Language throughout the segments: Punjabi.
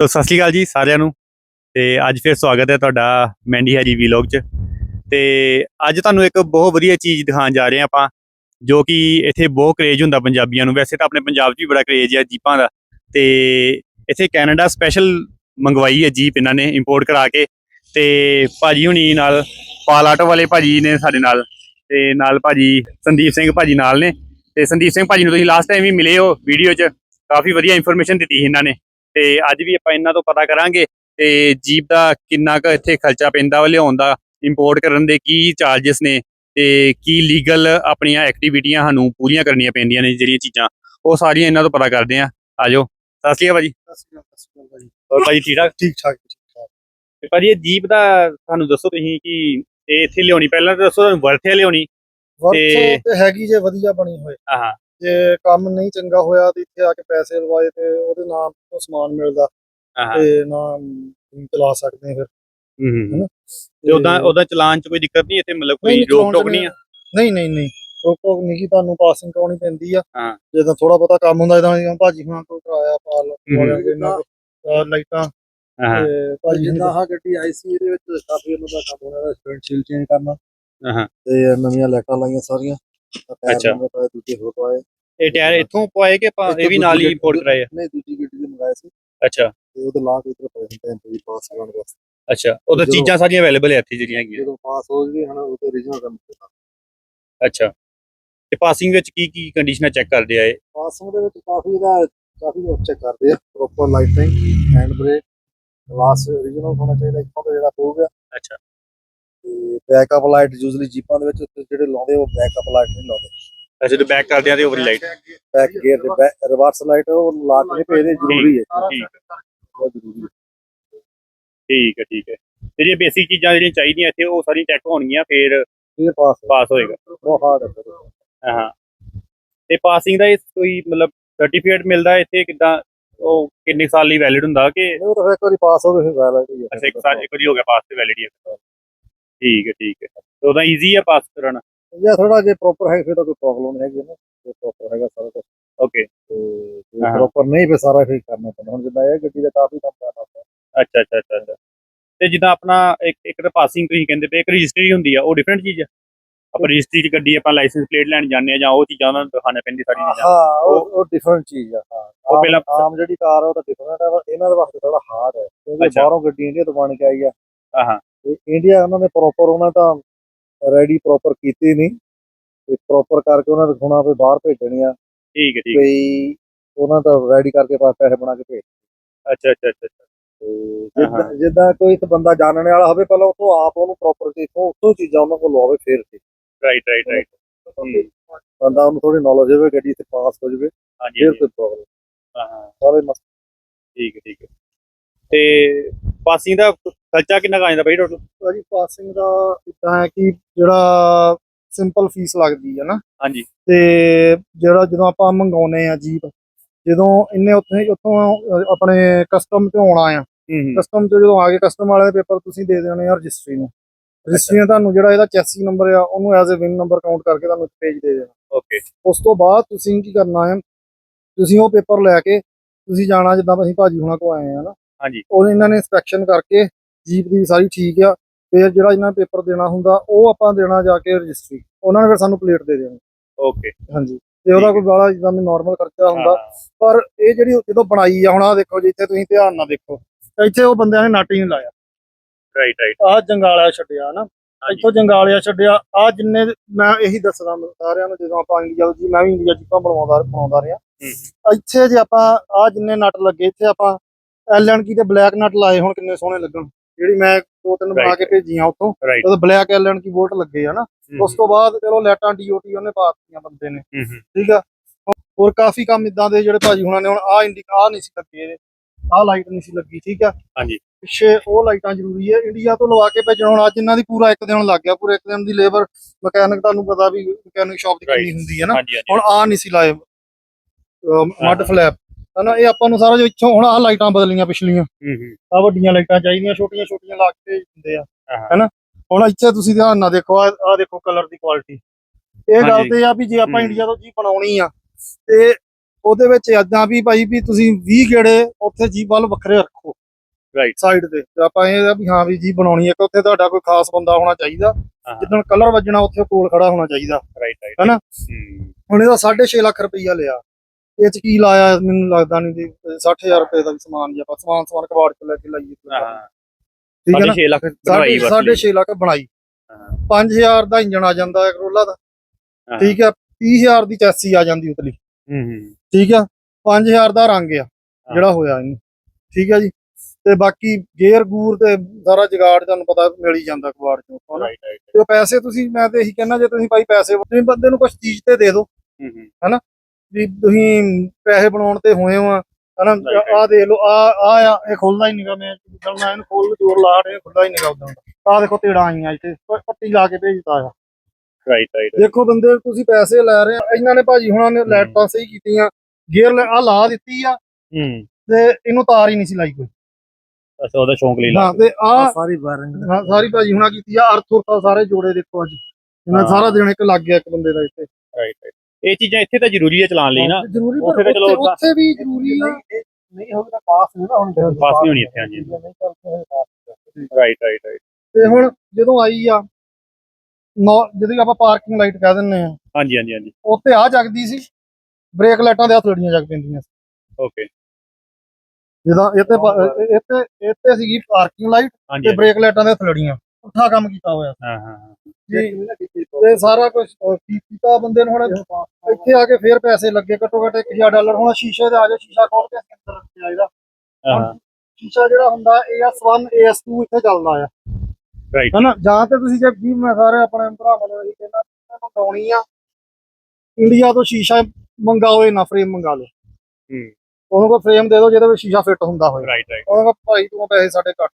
ਤੋ ਸਤਿ ਸ਼੍ਰੀ ਅਕਾਲ ਜੀ ਸਾਰਿਆਂ ਨੂੰ। ਤੇ ਅੱਜ ਫਿਰ ਸਵਾਗਤ ਹੈ ਤੁਹਾਡਾ ਮੈਂਡੀ ਹੈਰੀ ਵਲੌਗ 'ਚ। ਤੇ ਅੱਜ ਤੁਹਾਨੂੰ ਇੱਕ ਬਹੁਤ ਵਧੀਆ ਚੀਜ਼ ਦਿਖਾਉਣ ਜਾ ਰਹੇ ਹਾਂ ਆਪਾਂ, ਜੋ ਕਿ ਇੱਥੇ ਬਹੁਤ ਕਰੇਜ ਹੁੰਦਾ ਪੰਜਾਬੀਆਂ ਨੂੰ। ਵੈਸੇ ਤਾਂ ਆਪਣੇ ਪੰਜਾਬ 'ਚ ਵੀ ਬੜਾ ਕਰੇਜ ਹੈ ਜੀਪਾਂ ਦਾ। ਤੇ ਇੱਥੇ ਕੈਨੇਡਾ ਸਪੈਸ਼ਲ ਮੰਗਵਾਈ ਹੈ ਜੀਪ ਇਹਨਾਂ ਨੇ ਇੰਪੋਰਟ ਕਰਾ ਕੇ। ਤੇ ਭਾਜੀ ਹੁਣੀ ਨਾਲ ਪਾਲ ਆਟੋ ਵਾਲੇ ਭਾਜੀ ਨੇ ਸਾਡੇ ਨਾਲ। ਤੇ ਨਾਲ ਭਾਜੀ ਸੰਦੀਪ ਸਿੰਘ ਭਾਜੀ ਨਾਲ ਨੇ। ਤੇ ਸੰਦੀਪ ਸਿੰਘ ਭਾਜੀ ਨੂੰ ਤੁਸੀਂ ਲਾਸਟ ਟਾਈਮ ਵੀ ਮਿਲੇ ਹੋ ਵੀਡੀਓ 'ਚ। ਕਾਫੀ ਵਧੀਆ ਇਨਫੋਰਮੇਸ਼ਨ ਦਿੱਤੀ ਸੀ ਇਹਨਾਂ ਨੇ। ਤੇ ਅੱਜ ਵੀ ਆਪਾਂ ਇਹਨਾਂ ਤੋਂ ਪਤਾ ਕਰਾਂਗੇ ਤੇ ਜੀਪ ਦਾ ਕਿੰਨਾ ਕੁ ਇੱਥੇ ਖਰਚਾ ਪੈਂਦਾ ਵਾ ਲਿਆਉਣ ਦਾ ਇੰਪੋਰਟ ਕਰਨ ਦੇ ਕੀ ਚਾਰजेस ਨੇ ਤੇ ਕੀ ਲੀਗਲ ਆਪਣੀਆਂ ਐਕਟੀਵਿਟੀਆਂ ਸਾਨੂੰ ਪੂਰੀਆਂ ਕਰਨੀਆਂ ਪੈਂਦੀਆਂ ਨੇ ਜਿਹੜੀਆਂ ਚੀਜ਼ਾਂ ਉਹ ਸਾਰੀਆਂ ਇਹਨਾਂ ਤੋਂ ਪਤਾ ਕਰਦੇ ਆਂ ਆਜੋ ਸਤਿ ਸ਼੍ਰੀ ਅਕਾਲ ਭਾਜੀ। ਹੋਰ ਭਾਜੀ ਠੀਕ ਠਾਕ? ਠੀਕ ਠਾਕ ਠੀਕ ਠਾਕ। ਤੇ ਭਾਜੀ ਇਹ ਜੀਪ ਦਾ ਸਾਨੂੰ ਦੱਸੋ ਤੁਸੀਂ ਕਿ ਇਹ ਇੱਥੇ ਲਿਆਉਣੀ ਪਹਿਲਾਂ ਤਾਂ ਦੱਸੋ ਤੁਹਾਨੂੰ ਵਰਥੇ ਲਿਆਉਣੀ? ਵਰਤੋਂ ਤੇ ਹੈਗੀ ਜੇ ਵਧੀਆ ਬਣੀ ਹੋਏ। ਆਹਾਂ ਜੇ ਕੰਮ ਨਹੀਂ ਚੰਗਾ ਹੋਇਆ ਤੇ ਇੱਥੇ ਆ ਕੇ ਪੈਸੇ ਲਵਾਏ ਤੇ ਉਹਦੇ ਨਾਮ ਤੋਂ ਸਮਾਨ ਮਿਲਦਾ ਤੇ ਨਾਮ ਚਲਾ ਸਕਦੇ ਆ ਫਿਰ। ਹੂੰ ਹੂੰ ਹਨਾ? ਤੇ ਉਦਾਂ ਉਹਦਾ ਚਲਾਨ ਚ ਕੋਈ ਦਿੱਕਤ ਨਹੀਂ ਇੱਥੇ ਮਤਲਬ ਕੋਈ ਰੋਕ ਟੋਕ ਨਹੀਂ ਆ? ਨਹੀਂ ਨਹੀਂ ਨਹੀਂ। ਰੋਕ ਟੋਕ ਨਹੀਂ ਕਿ ਤੁਹਾਨੂੰ ਪਾਸਿੰਗ ਕਰਾਉਣੀ ਪੈਂਦੀ ਆ। ਜਦੋਂ ਥੋੜਾ ਬਹੁਤਾ ਕੰਮ ਹੁੰਦਾ ਇਦਾਂ ਜਿਵੇਂ ਭਾਜੀ ਹੁਣਾਂ ਕੋਲ ਕਰਾਇਆ ਪਾਲ ਲਾਈਟਾਂ। ਤੇ ਭਾਜੀ ਜਿੱਦਾਂ ਆਹ ਗੱਡੀ ਆਈ ਸੀ ਇਹਦੇ ਵਿੱਚ ਕਾਫੀ ਉਹਨਾਂ ਦਾ ਕੰਮ ਹੋਣਾ ਦਾ ਸਪਿੰਡ ਸੀਲ ਚੇਂਜ ਕਰਨਾ। ਤੇ ਨਵੀਆਂ ਲਾਈਟਾਂ ਲਾਈਆਂ ਸਾਰੀਆਂ। ਟਾਇਰ ਅੱਛਾ। ਨਵੇਂ ਪਾਏ ਦੂਜੇ ਹੋਰ ਪਾਏ। ਇਹ ਟਾਇਰ ਇੱਥੋਂ ਪਵਾਏ ਕਿ ਆਪਾਂ ਇਹ ਵੀ ਨਾਲ ਹੀ ਇੰਪੋਰਟ ਕਰਾਏ ਆ? ਨਹੀਂ ਦੂਜੀ ਗੱਡੀ ਦੇ ਮੰਗਾਏ ਸੀ। ਅੱਛਾ। ਤੇ ਉਹਦੇ ਲਾ ਕੇ ਇੱਧਰ ਪਏ ਸੀ ਟੈਂਪਰੀ ਪਾਸ ਕਰਾਉਣ ਵਾਸਤੇ। ਅੱਛਾ ਉਹਦਾ ਜਦੋਂ- ਚੀਜ਼ਾਂ ਸਾਰੀਆਂ ਅਵੇਲੇਬਲ ਹੈ ਇੱਥੇ ਜਿਹੜੀਆਂ ਹੈਗੀਆਂ। ਜਦੋਂ ਪਾਸ ਹੋ ਗਏ ਹਨਾ ਉਹਦੇ origignal ਕੰਮ ਕੀਤਾ ਅੱਛਾ। ਤੇ ਪਾਸਿੰਗ ਵਿੱਚ ਕੀ ਕੀ ਕੰਡੀਸ਼ਨਾਂ ਚੈੱਕ ਕਰਦੇ ਆ ਇਹ? ਪਾਸਿੰਗ ਦੇ ਵਿੱਚ ਕਾਫੀ ਇਹਦਾ ਕਾਫੀ ਚੈੱਕ ਕਰਦੇ ਆ proper lighting hand brake glass origignal ਹੋਣਾ ਚਾਹੀਦਾ ਇੱਥੋਂ ਤੋਂ ਜਿਹੜਾ ਹੋਊਗਾ। ਅੱਛਾ। ਤੇ ਬੈਕਅਪ ਲਾਈਟ ਯੂਜ਼ਲੀ ਜੀਪਾਂ ਦੇ ਵਿੱਚ ਜਿਹੜੇ ਲਾਉਂਦੇ ਉਹ ਬੈਕਅਪ ਲਾਈਟ ਨਹੀਂ ਲਾਉਂਦੇ। ਅੱਛਾ ਜਦੋਂ ਬੈਕ ਕਰਦੇ ਆ ਤੇ ਓਵਰ ਲਾਈਟ ਬੈਕ ਗੇਅਰ ਦੇ ਰਿਵਰਸ ਲਾਈਟ ਉਹ ਲਾ ਕੇ ਭੇਜਦੇ ਜ਼ਰੂਰੀ ਹੈ। ਠੀਕ। ਬਹੁਤ ਜ਼ਰੂਰੀ ਹੈ। ਠੀਕ ਹੈ ਠੀਕ ਹੈ। ਜਿਹੜੀਆਂ ਬੇਸਿਕ ਚੀਜ਼ਾਂ ਜਿਹੜੀਆਂ ਚਾਹੀਦੀਆਂ ਇੱਥੇ ਉਹ ਸਾਰੀਆਂ ਚੈੱਕ ਹੋਣਗੀਆਂ ਫਿਰ ਪਾਸ ਪਾਸ ਹੋਏਗਾ। ਬਹੁਤ ਹਾਰਡ ਹੈ। ਫਿਰ। ਹਾਂ। ਤੇ ਪਾਸਿੰਗ ਦਾ ਇਹ ਕੋਈ ਮਤਲਬ ਸਰਟੀਫਿਕੇਟ ਮਿਲਦਾ ਇੱਥੇ ਕਿਦਾਂ ਉਹ ਕਿੰਨੇ ਸਾਲ ਲਈ ਵੈਲਿਡ ਹੁੰਦਾ ਕਿ? ਨਹੀਂ ਉਹ ਤਾਂ ਫਿਰ ਇੱਕ ਵਾਰੀ ਪਾਸ ਹੋ ਗਏ ਫਿਰ ਵੈਲਿਡ ਹੀ ਹੈ। ਅੱਛਾ ਇੱਕ ਸਾਲ ਇੱਕ ਵਾਰੀ ਹੋ ਗਿਆ ਪਾਸ ਤੇ ਵੈਲਿਡ ਹੀ ਹੈ। ਠੀਕ ਹੈ ਠੀਕ ਹੈ। ਤੇ ਉਹਦਾ ਈਜ਼ੀ ਹੈ ਪਾਸ ਕਰਨਾ? ਜਾਂ ਥੋੜਾ ਜੇ ਪ੍ਰੋਪਰ ਹੈ ਫਿਰ ਤਾਂ ਕੋਈ ਪ੍ਰੋਬਲਮ ਨਹੀਂ ਹੈਗੀ ਨਾ। ਜੇ ਪ੍ਰੋਪਰ ਹੈਗਾ ਸਾਰਾ ਕੁਝ ਓਕੇ ਤੇ ਹਾਂ। ਪ੍ਰੋਪਰ ਨਹੀਂ ਫਿਰ ਸਾਰਾ ਫਿਰ ਕਰਨਾ ਪੈਂਦਾ। ਹੁਣ ਜਿੱਦਾਂ ਇਹ ਗੱਡੀ ਦਾ ਕਾਫੀ ਕੰਮ ਕਰਨਾ ਪੈਂਦਾ ਅੱਛਾ ਅੱਛਾ ਅੱਛਾ ਅੱਛਾ। ਤੇ ਜਿੱਦਾਂ ਆਪਣਾ ਇੱਕ ਇੱਕ ਤਾਂ ਪਾਸਿੰਗ ਤੁਸੀਂ ਕਹਿੰਦੇ ਪਏ ਇੱਕ ਰਜਿਸਟਰੀ ਹੁੰਦੀ ਆ ਉਹ ਡਿਫਰੈਂਟ ਚੀਜ਼ ਆ? ਆਪਾਂ ਰਜਿਸਟਰੀ ਚ ਗੱਡੀ ਆਪਾਂ ਲਾਇਸੈਂਸ ਪਲੇਟ ਲੈਣ ਜਾਂਦੇ ਆ ਜਾਂ ਉਹ ਚੀਜ਼ਾਂ ਉਹਨਾਂ ਨੂੰ ਦਿਖਾਣੇ ਪੈਂਦੀ ਸਾਰੀ ਚੀਜ਼ਾਂ? ਹਾਂ ਉਹ ਉਹ ਡਿਫਰੈਂਟ ਚੀਜ਼ ਆ ਹਾਂ। ਉਹ ਪਹਿਲਾਂ- ਆਮ ਜਿਹੜੀ ਕਾਰ ਆ ਉਹ ਤਾਂ ਡਿਫਰੈਂਟ ਹੈ ਪਰ ਇਹਨਾਂ ਦੇ ਵਾਸਤੇ ਥੋੜਾ ਹਾਰਡ ਹੈ ਕਿਉਂਕਿ। ਬਾਹਰੋਂ ਗੱਡੀ ਇੰਡੀਆ ਤੋਂ ਬਣ ਕੇ ਆਈ ਆ। ਆਹਾਂ ਤੇ ਇੰਡੀਆ ਉਹਨਾਂ ਨੇ ਪ੍ਰੋਪਰ ਉਹਨਾਂ ਤਾਂ ਰੈਡੀ ਪ੍ਰੋਪਰ ਕੀਤੀ ਨਹੀਂ ਤੇ ਪ੍ਰੋਪਰ ਕਰਕੇ ਉਹਨਾਂ ਨੇ ਹੁਣਾ ਵੀ ਬਾਹਰ ਭੇਜਣੀ ਆ ਠੀਕ ਹੈ ਠੀਕ ਹੈ। ਉਹਨਾਂ ਦਾ ਰੈਡੀ ਕਰਕੇ ਪਾ- ਪੈਸੇ ਬਣਾ ਕੇ ਭੇਜ ਅੱਛਾ ਅੱਛਾ ਅੱਛਾ ਅੱਛਾ। ਤੇ ਜਿੱਦਾਂ- ਜਿੱਦਾਂ ਕੋਈ ਇੱਕ ਬੰਦਾ ਜਾਣਨ ਵਾਲਾ ਹੋਵੇ ਪਹਿਲਾਂ ਉਥੋਂ ਆਪ ਉਹਨੂੰ ਪ੍ਰੋਪਰ ਦੇਖੋ ਉਤੋਂ ਚੀਜ਼ਾਂ ਉਹਨਾਂ ਕੋਲ ਲਵਾਵੇ ਫਿਰ ਠੀਕ ਰਾਈਟ ਰਾਈਟ ਰਾਈਟ ਬੰਦਾ ਉਹਨੂੰ ਥੋੜੀ ਨੌਲੇਜ ਹੋਵੇ ਗੱਡੀ ਤੇ ਪਾਸ ਹੋ ਜਾਵੇ ਹਾਂਜੀ ਫਿਰ ਹਾਂਜੀ। ਕੋਈ ਪ੍ਰੋਬਲਮ ਹਾਂ ਸਾਰੇ ਮਸ- ਠੀਕ ਹੈ ਠੀਕ ਹੈ। ਤੇ ਪਾਸਿੰਗ ਦਾ ਖਰਚਾ ਕਿੰਨਾ ਕੁ ਆ ਜਾਂਦਾ ਬਈ ਟੋਟਲ ਭਾਜੀ ਪਾਸਿੰਗ ਦਾ ਇਦਾਂ ਹੈ ਕਿ ਜਿਹੜਾ ਸਿੰਪਲ ਫੀਸ ਲੱਗਦੀ ਹੈ ਨਾ ਹਾਂਜੀ। ਤੇ ਜਿਹੜਾ ਜਦੋਂ ਆਪਾਂ ਮੰਗਾਉਨੇ ਆ ਜੀਪ ਜਦੋਂ ਇੰਨੇ ਉੱਥੇ ਉੱਥੋਂ ਆਪਣੇ ਕਸਟਮ ਤੋਂ ਆਉਣਾ ਆ ਕਸਟਮ ਤੋਂ ਜਦੋਂ ਆ ਕੇ ਕਸਟਮ ਵਾਲੇ ਦੇ ਪੇਪਰ ਤੁਸੀਂ ਦੇ ਦੇਣੇ ਆ ਰਜਿਸਟਰੀ ਨੂੰ। ਰਜਿਸਟਰੀ ਨੇ ਤੁਹਾਨੂੰ ਜਿਹੜਾ ਇਹਦਾ ਚੈਸੀ ਨੰਬਰ ਆ ਉਹਨੂੰ as a VIN number count ਕਰਕੇ ਤੁਹਾਨੂੰ ਪੇਜ ਦੇ ਦੇਣਾ। ਓਕੇ ਉਸ ਤੋਂ ਬਾਅਦ ਤੁਸੀਂ ਕੀ ਕਰਨਾ ਹੈ ਤੁਸੀਂ ਉਹ ਪੇਪਰ ਲੈ ਕੇ ਤੁਸੀਂ ਜਾਣਾ ਜਿੱਦਾਂ ਅਸੀਂ ਭਾਜੀ ਹੁਣਾਂ ਕੋ ਆਏ ਆ ਨਾ ਹਾਂਜੀ। ਉਹ ਇਹਨਾਂ ਨੇ ਇਨਸਪੈਕਸ਼ਨ ਕਰਕੇ ਜੀਪ ਦੀ ਸਾਰੀ ਠੀਕ ਆ ਫਿਰ ਜਿਹੜਾ ਇਹਨਾਂ ਪੇਪਰ ਦੇਣਾ ਹੁੰਦਾ ਉਹ ਆਪਾਂ ਦੇਣਾ ਜਾ ਕੇ ਰਜਿਸਟਰੀ। ਉਹਨਾਂ ਨੇ ਫਿਰ ਸਾਨੂੰ ਪਲੇਟ ਦੇ ਦੇਣੀ। ਓਕੇ। ਹਾਂਜੀ। ਤੇ ਉਹਦਾ ਕੋਈ ਬਾਲਾ ਜਿੱਦਾਂ ਵੀ ਨਾਰਮਲ ਖਰਚਾ ਹੁੰਦਾ ਪਰ ਇਹ ਜਿਹੜੀ ਜਦੋਂ ਬਣਾਈ ਆ ਹੁਣ ਆ ਦੇਖੋ ਜੀ ਇੱਥੇ ਤੁਸੀਂ ਧਿਆਨ ਨਾਲ ਦੇਖੋ। ਇੱਥੇ ਉਹ ਬੰਦਿਆਂ ਨੇ ਨਟ ਹੀ ਨਹੀਂ ਲਾਇਆ। ਰਾਈਟ ਰਾਈਟ ਆਹ ਜੰਗਾਲਿਆ ਛੱਡਿਆ ਨਾ। ਇੱਥੋਂ ਜੰਗਾਲਿਆ ਛੱਡਿਆ। ਆ ਜਿੰਨੇ ਮੈਂ ਇਹੀ ਦੱਸਦਾ ਮੈਂ ਸਾਰਿਆਂ ਨੂੰ ਜਦੋਂ ਆਪਾਂ ਇੰਡੀਆ ਜੀ ਮੈਂ ਵੀ ਇੰਡੀਆ ਜੀਪਾਂ ਬਣਾਉਂਦਾ ਬਣਾਉਂਦਾ ਰਿਹਾ। ਇੱਥੇ ਜੇ ਆਪਾਂ ਆ ਜਿੰਨੇ ਨਟ ਲੱਗੇ ਇੱਥੇ ਆਪਾਂ ਐਲ ਐਨ ਕੀ ਤੇ ਬਲੈਕ ਨਟ ਲਾਏ ਹੁਣ ਕਿੰਨੇ ਸੋਹਣੇ ਲੱਗਣ। ਜਿਹੜੀ ਮੈਂ ਦੋ ਤਿੰਨ ਬਣਾ ਕੇ ਭੇਜੀਆਂ ਉੱਥੋਂ ਉਹਦੇ ਬਲੈਕ ਐਲ ਐਨ ਕੀ ਬੋਲਟ ਲੱਗੇ ਆ ਨਾ। ਉਸ ਤੋਂ ਬਾਅਦ ਚਲੋ ਲੈਟਾਂ ਡੀਓਟੀ ਉਹਨੇ ਪਾ ਦਿੱਤੀਆਂ ਬੰਦੇ ਨੇ। ਠੀਕ ਆ? ਹੋਰ ਕਾਫੀ ਕੰਮ ਇਦਾਂ ਦੇ ਜਿਹੜੇ ਭਾਜੀ ਹੁਣਾਂ ਨੇ ਹੁਣ ਆ ਇੰਡੀ ਆ ਨਹੀਂ ਸੀ ਲੱਗੀ ਇਹਦੇ। ਆ ਲਾਈਟ ਨਹੀਂ ਸੀ ਲੱਗੀ ਠੀਕ ਆ? ਹਾਂਜੀ। ਪਿੱਛੇ ਉਹ ਲਾਈਟਾਂ ਜ਼ਰੂਰੀ ਹੈ ਇੰਡੀਆ ਤੋਂ ਲਵਾ ਕੇ ਭੇਜਣ ਹੁਣ ਅੱਜ ਇਹਨਾਂ ਦੀ ਪੂਰਾ ਇੱਕ ਦਿਨ ਲੱਗ ਗਿਆ ਪੂਰੇ ਇੱਕ ਦਿਨ ਦੀ ਲੇਬਰ ਮਕੈਨਿਕ ਤੁਹਾਨੂੰ ਪਤਾ ਵੀ ਮਕੈਨਿਕ ਸ਼ਾਪ ਦੀ ਕਿੰਨੀ. ਹੁੰਦੀ ਹੈ ਨਾ। ਹੁਣ ਆ ਨਹੀਂ ਸੀ ਲਾਏ ਮੱਡ। ਫਲੈਪ ਹਨਾ ਇਹ ਆਪਾਂ ਨੂੰ ਸਾਰਾ ਜੋ ਇੱਥੋਂ ਹੁਣ ਆ ਲਾਈਟਾਂ ਬਦਲੀਆਂ ਪਿਛਲੀਆਂ। ਹੂੰ ਹੂੰ। ਆ ਵੱਡੀਆਂ ਲਾਈਟਾਂ ਚਾਹੀਦੀਆਂ ਛੋਟੀਆਂ ਛੋਟੀਆਂ ਲਾ ਕੇ ਦਿੰਦੇ ਆ। ਹੈਨਾ? ਹੁਣ ਇੱਥੇ ਤੁਸੀਂ ਧਿਆਨ ਨਾਲ ਦੇਖੋ ਆ ਆਹ ਦੇਖੋ ਕਲਰ ਦੀ ਕੁਆਲਿਟੀ। ਇਹ ਗੱਲ। ਤੇ ਆ ਵੀ ਜੇ ਆਪਾਂ। ਇੰਡੀਆ ਤੋਂ ਜੀ ਬਣਾਉਣੀ ਆ ਤੇ ਉਹਦੇ ਵਿੱਚ ਏਦਾਂ ਵੀ ਭਾਈ ਵੀ ਤੁਸੀਂ 20 ਗੇੜੇ ਉੱਥੇ ਜੀਪ ਵੱਲ ਵੱਖਰੇ ਰੱਖੋ। Right. ਸਾਈਡ ਤੇ। ਤੇ ਆਪਾਂ ਇਹ ਆ ਵੀ ਹਾਂ ਵੀ ਜੀ ਬਣਾਉਣੀ ਹੈ ਕਿ ਉੱਥੇ ਤੁਹਾਡਾ ਕੋਈ ਖਾਸ ਬੰਦਾ ਹੋਣਾ ਚਾਹੀਦਾ। ਜਿੱਦਣ ਕਲਰ ਵੱਜਣਾ ਉੱਥੇ ਕੋਲ ਖੜਾ ਹੋਣਾ ਚਾਹੀਦਾ। ਰਾਈਟ ਰਾਈਟ ਹਨਾ? ਹੁਣ ਇਹਦਾ 6.5 ਲੱਖ ਰੁਪਈਆ ਲਿਆ। ਇਹ ਚ ਕੀ ਲਾਇਆ ਮੈਨੂੰ ਲੱਗਦਾ ਨਹੀਂ ਜੀ 60000 ਰੁਪਏ ਦਾ ਵੀ ਸਮਾਨ ਜੀ ਆਪਾਂ ਸਮਾਨ ਸਮਾਨ ਕਬਾੜ ਚ ਲੈ ਕੇ ਲਾਈਏ ਹਾਂ। ਠੀਕ ਹੈ ਨਾ? 6 ਲੱਖ ਬਣਵਾਈ ਬਸ ਸਾਢੇ 6 ਲੱਖ ਬਣਾਈ। ਹਾਂ। 5000 ਦਾ ਇੰਜਣ ਆ ਜਾਂਦਾ ਹੈ ਕਰੋਲਾ ਦਾ। ਹਾਂ। ਠੀਕ ਹੈ 30000 ਦੀ ਚੈਸੀ ਆ ਜਾਂਦੀ ਉਤਲੀ। ਹੂੰ ਹੂੰ। ਠੀਕ ਆ 5000 ਦਾ ਰੰਗ ਆ ਜਿਹੜਾ ਹੋਇਆ ਇਹਨੂੰ। ਠੀਕ ਆ ਜੀ ਤੇ ਬਾਕੀ ਗੇਅਰ ਗੂਰ ਤੇ ਸਾਰਾ ਜਗਾੜ ਤੁਹਾਨੂੰ ਪਤਾ ਮਿਲ ਹੀ ਜਾਂਦਾ ਕਬਾੜ ਚੋਂ ਹਨਾ? ਤੇ ਪੈਸੇ ਤੁਸੀਂ ਮੈਂ ਤੇ ਇਹੀ ਕਹਿੰਦਾ ਜੇ ਤੁਸੀਂ ਭਾਈ ਪੈਸੇ ਤੁਸੀਂ ਬੰਦੇ ਨੂੰ ਕੁਝ ਚੀਜ਼ ਤੇ ਦੇ ਦਿਓ। ਹੂੰ ਹੂੰ। ਵੀ ਤੁਸੀਂ ਪੈਸੇ ਬਣਾਉਣ ਤੇ ਹੋਏ ਹੋ ਆ ਹਨਾ? ਆ ਦੇਖ ਲਓ ਆ ਆ ਆ ਇਹ ਖੁੱਲਦਾ ਹੀ ਨਹੀਂਗਾ ਮੈਂ। ਚੱਲ ਮੈਂ ਇਹਨੂੰ ਖੋਲ ਕੇ ਜ਼ੋਰ ਲਾ ਰਿਹਾ ਖੁੱਲਦਾ ਹੀ ਨਹੀਂਗਾ ਉਦੋਂ ਆ ਦੇਖੋ ਤੇੜਾ ਆਈਆਂ ਇੱਥੇ ਪੱਟੀ ਲਾ ਕੇ ਭੇਜਤਾ ਆ। ਰਾਈਟ ਰਾਈਟ ਦੇਖੋ ਬੰਦੇ ਤੁਸੀਂ ਪੈਸੇ ਲੈ ਰਹੇ ਆ। ਇਹਨਾਂ ਨੇ ਭਾਜੀ ਹੁਣਾਂ ਨੇ ਲਾਈਟਾਂ ਸਹੀ ਕੀਤੀਆਂ ਗੇਅਰ ਆ ਲਾ ਦਿੱਤੀ ਆ। ਹੂੰ। ਤੇ ਇਹਨੂੰ ਤਾਰ ਹੀ ਨਹੀਂ ਸੀ ਲਾਈ ਕੋਈ। ਅੱਛਾ ਉਹਦਾ ਸ਼ੌਂਕ ਲਈ ਲਾ ਹਾਂ ਤੇ ਆ ਸਾਰੀ ਵਾਇਰਿੰਗ ਹਾਂ, ਸਾਰੀ ਭਾਜੀ ਹੁਣਾਂ ਕੀਤੀ ਆ। ਅਰਥ ਸਾਰੇ ਜੋੜੇ ਦੇਖੋ ਅੱਜ। ਇਹਨਾਂ। ਸਾਰਾ ਦਿਨ ਇੱਕ ਲੱਗ ਗਿਆ ਇੱਕ ਬੰਦੇ ਦਾ ਇੱਥੇ। ਰਾਈਟ ਰਾਈਟ ਇਹ ਚੀਜ਼ਾਂ ਇੱਥੇ ਤਾਂ ਜ਼ਰੂਰੀ ਹੈ ਚਲਾਉਣ ਲਈ ਨਾ। ਜ਼ਰੂਰੀ ਉੱਥੇ ਤਾਂ ਚਲੋ ਉੱਥੇ- ਵੀ ਜ਼ਰੂਰੀ ਆ। ਨਹੀਂ ਹੋਵੇ ਤਾਂ ਪਾਸ ਨਹੀਂ ਨਾ ਹੁਣ ਪਾਸ ਨਹੀਂ ਹੋਣੀ ਇੱਥੇ, ਹਾਂਜੀ। ਰਾਈਟ ਰਾਈਟ ਰਾਈਟ ਤੇ ਹੁਣ ਜਦੋਂ ਆਈ ਆ ਨੌ ਜਦੋਂ ਆਪਾਂ ਪਾਰਕਿੰਗ ਲਾਈਟ ਕਹਿ ਦਿੰਨੇ ਆ। ਹਾਂਜੀ ਹਾਂਜੀ ਹਾਂਜੀ। ਉੱਤੇ ਆ ਜਗਦੀ ਸੀ। ਬ੍ਰੇਕ ਲਾਈਟਾਂ ਦੇ ਹੱਥ ਲੜੀਆਂ ਜਗ ਪੈਂਦੀਆਂ ਸੀ। ਓਕੇ ਜਿਹਦਾ ਇੱਥੇ ਇੱਥੇ ਇੱਥੇ ਸੀਗੀ ਪਾਰਕਿੰਗ ਲਾਈਟ ਤੇ ਬ੍ਰੇਕ ਲਾਈਟਾਂ ਦੇ ਹੱਥ ਲੜੀਆਂ। ਪੁੱਠਾ ਕੰਮ ਕੀਤਾ ਹੋਇਆ ਹਾਂ ਹਾਂ ਹਾਂ। ਜੀ ਤੇ ਸਾਰਾ ਕੁਝ ਕੀਤਾ ਬੰਦੇ ਨੂੰ ਹੁਣ? ਇੱਥੇ ਆ ਕੇ ਫੇਰ ਪੈਸੇ ਲੱਗੇ ਘੱਟੋ ਘੱਟ 1000 ਡਾਲਰ। ਹੁਣ ਸ਼ੀਸ਼ੇ ਦੇ ਆ ਜਾ ਸ਼ੀਸ਼ਾ ਖੋਲ ਕੇ ਅਸੀਂ ਅੰਦਰ ਰੱਖਿਆ ਇਹਦਾ। ਹਾਂ। ਸ਼ੀਸ਼ਾ ਜਿਹੜਾ ਹੁੰਦਾ AS1 AS2 ਇੱਥੇ ਚੱਲਦਾ ਆ। Right. ਹਨਾ? ਜਾਂ ਤੇ ਤੁਸੀਂ ਜੇ ਵੀ ਮੈਂ ਸਾਰੇ ਆਪਣੇ ਭਰਾਵਾਂ ਨੂੰ ਇਹ ਕਹਿੰਦਾ ਲਾਉਣੀ ਆ। ਇੰਡੀਆ ਤੋਂ ਸ਼ੀਸ਼ਾ ਮੰਗਾਓ ਇਹ ਨਾ ਫਰੇਮ ਮੰਗਾ ਲਓ। ਹੂੰ। ਉਹਨੂੰ ਕੋਈ ਫਰੇਮ ਦੇ ਦਿਓ ਜਿਹਦੇ ਵਿੱਚ ਸ਼ੀਸ਼ਾ ਫਿੱਟ ਹੁੰਦਾ ਹੋਵੇ ਰਾਈਟ ਰਾਈਟ ਉਹਨੂੰ ਕਹੋ ਭਾਈ ਤੂੰ ਪੈਸੇ ਸਾਡੇ ਘੱਟ।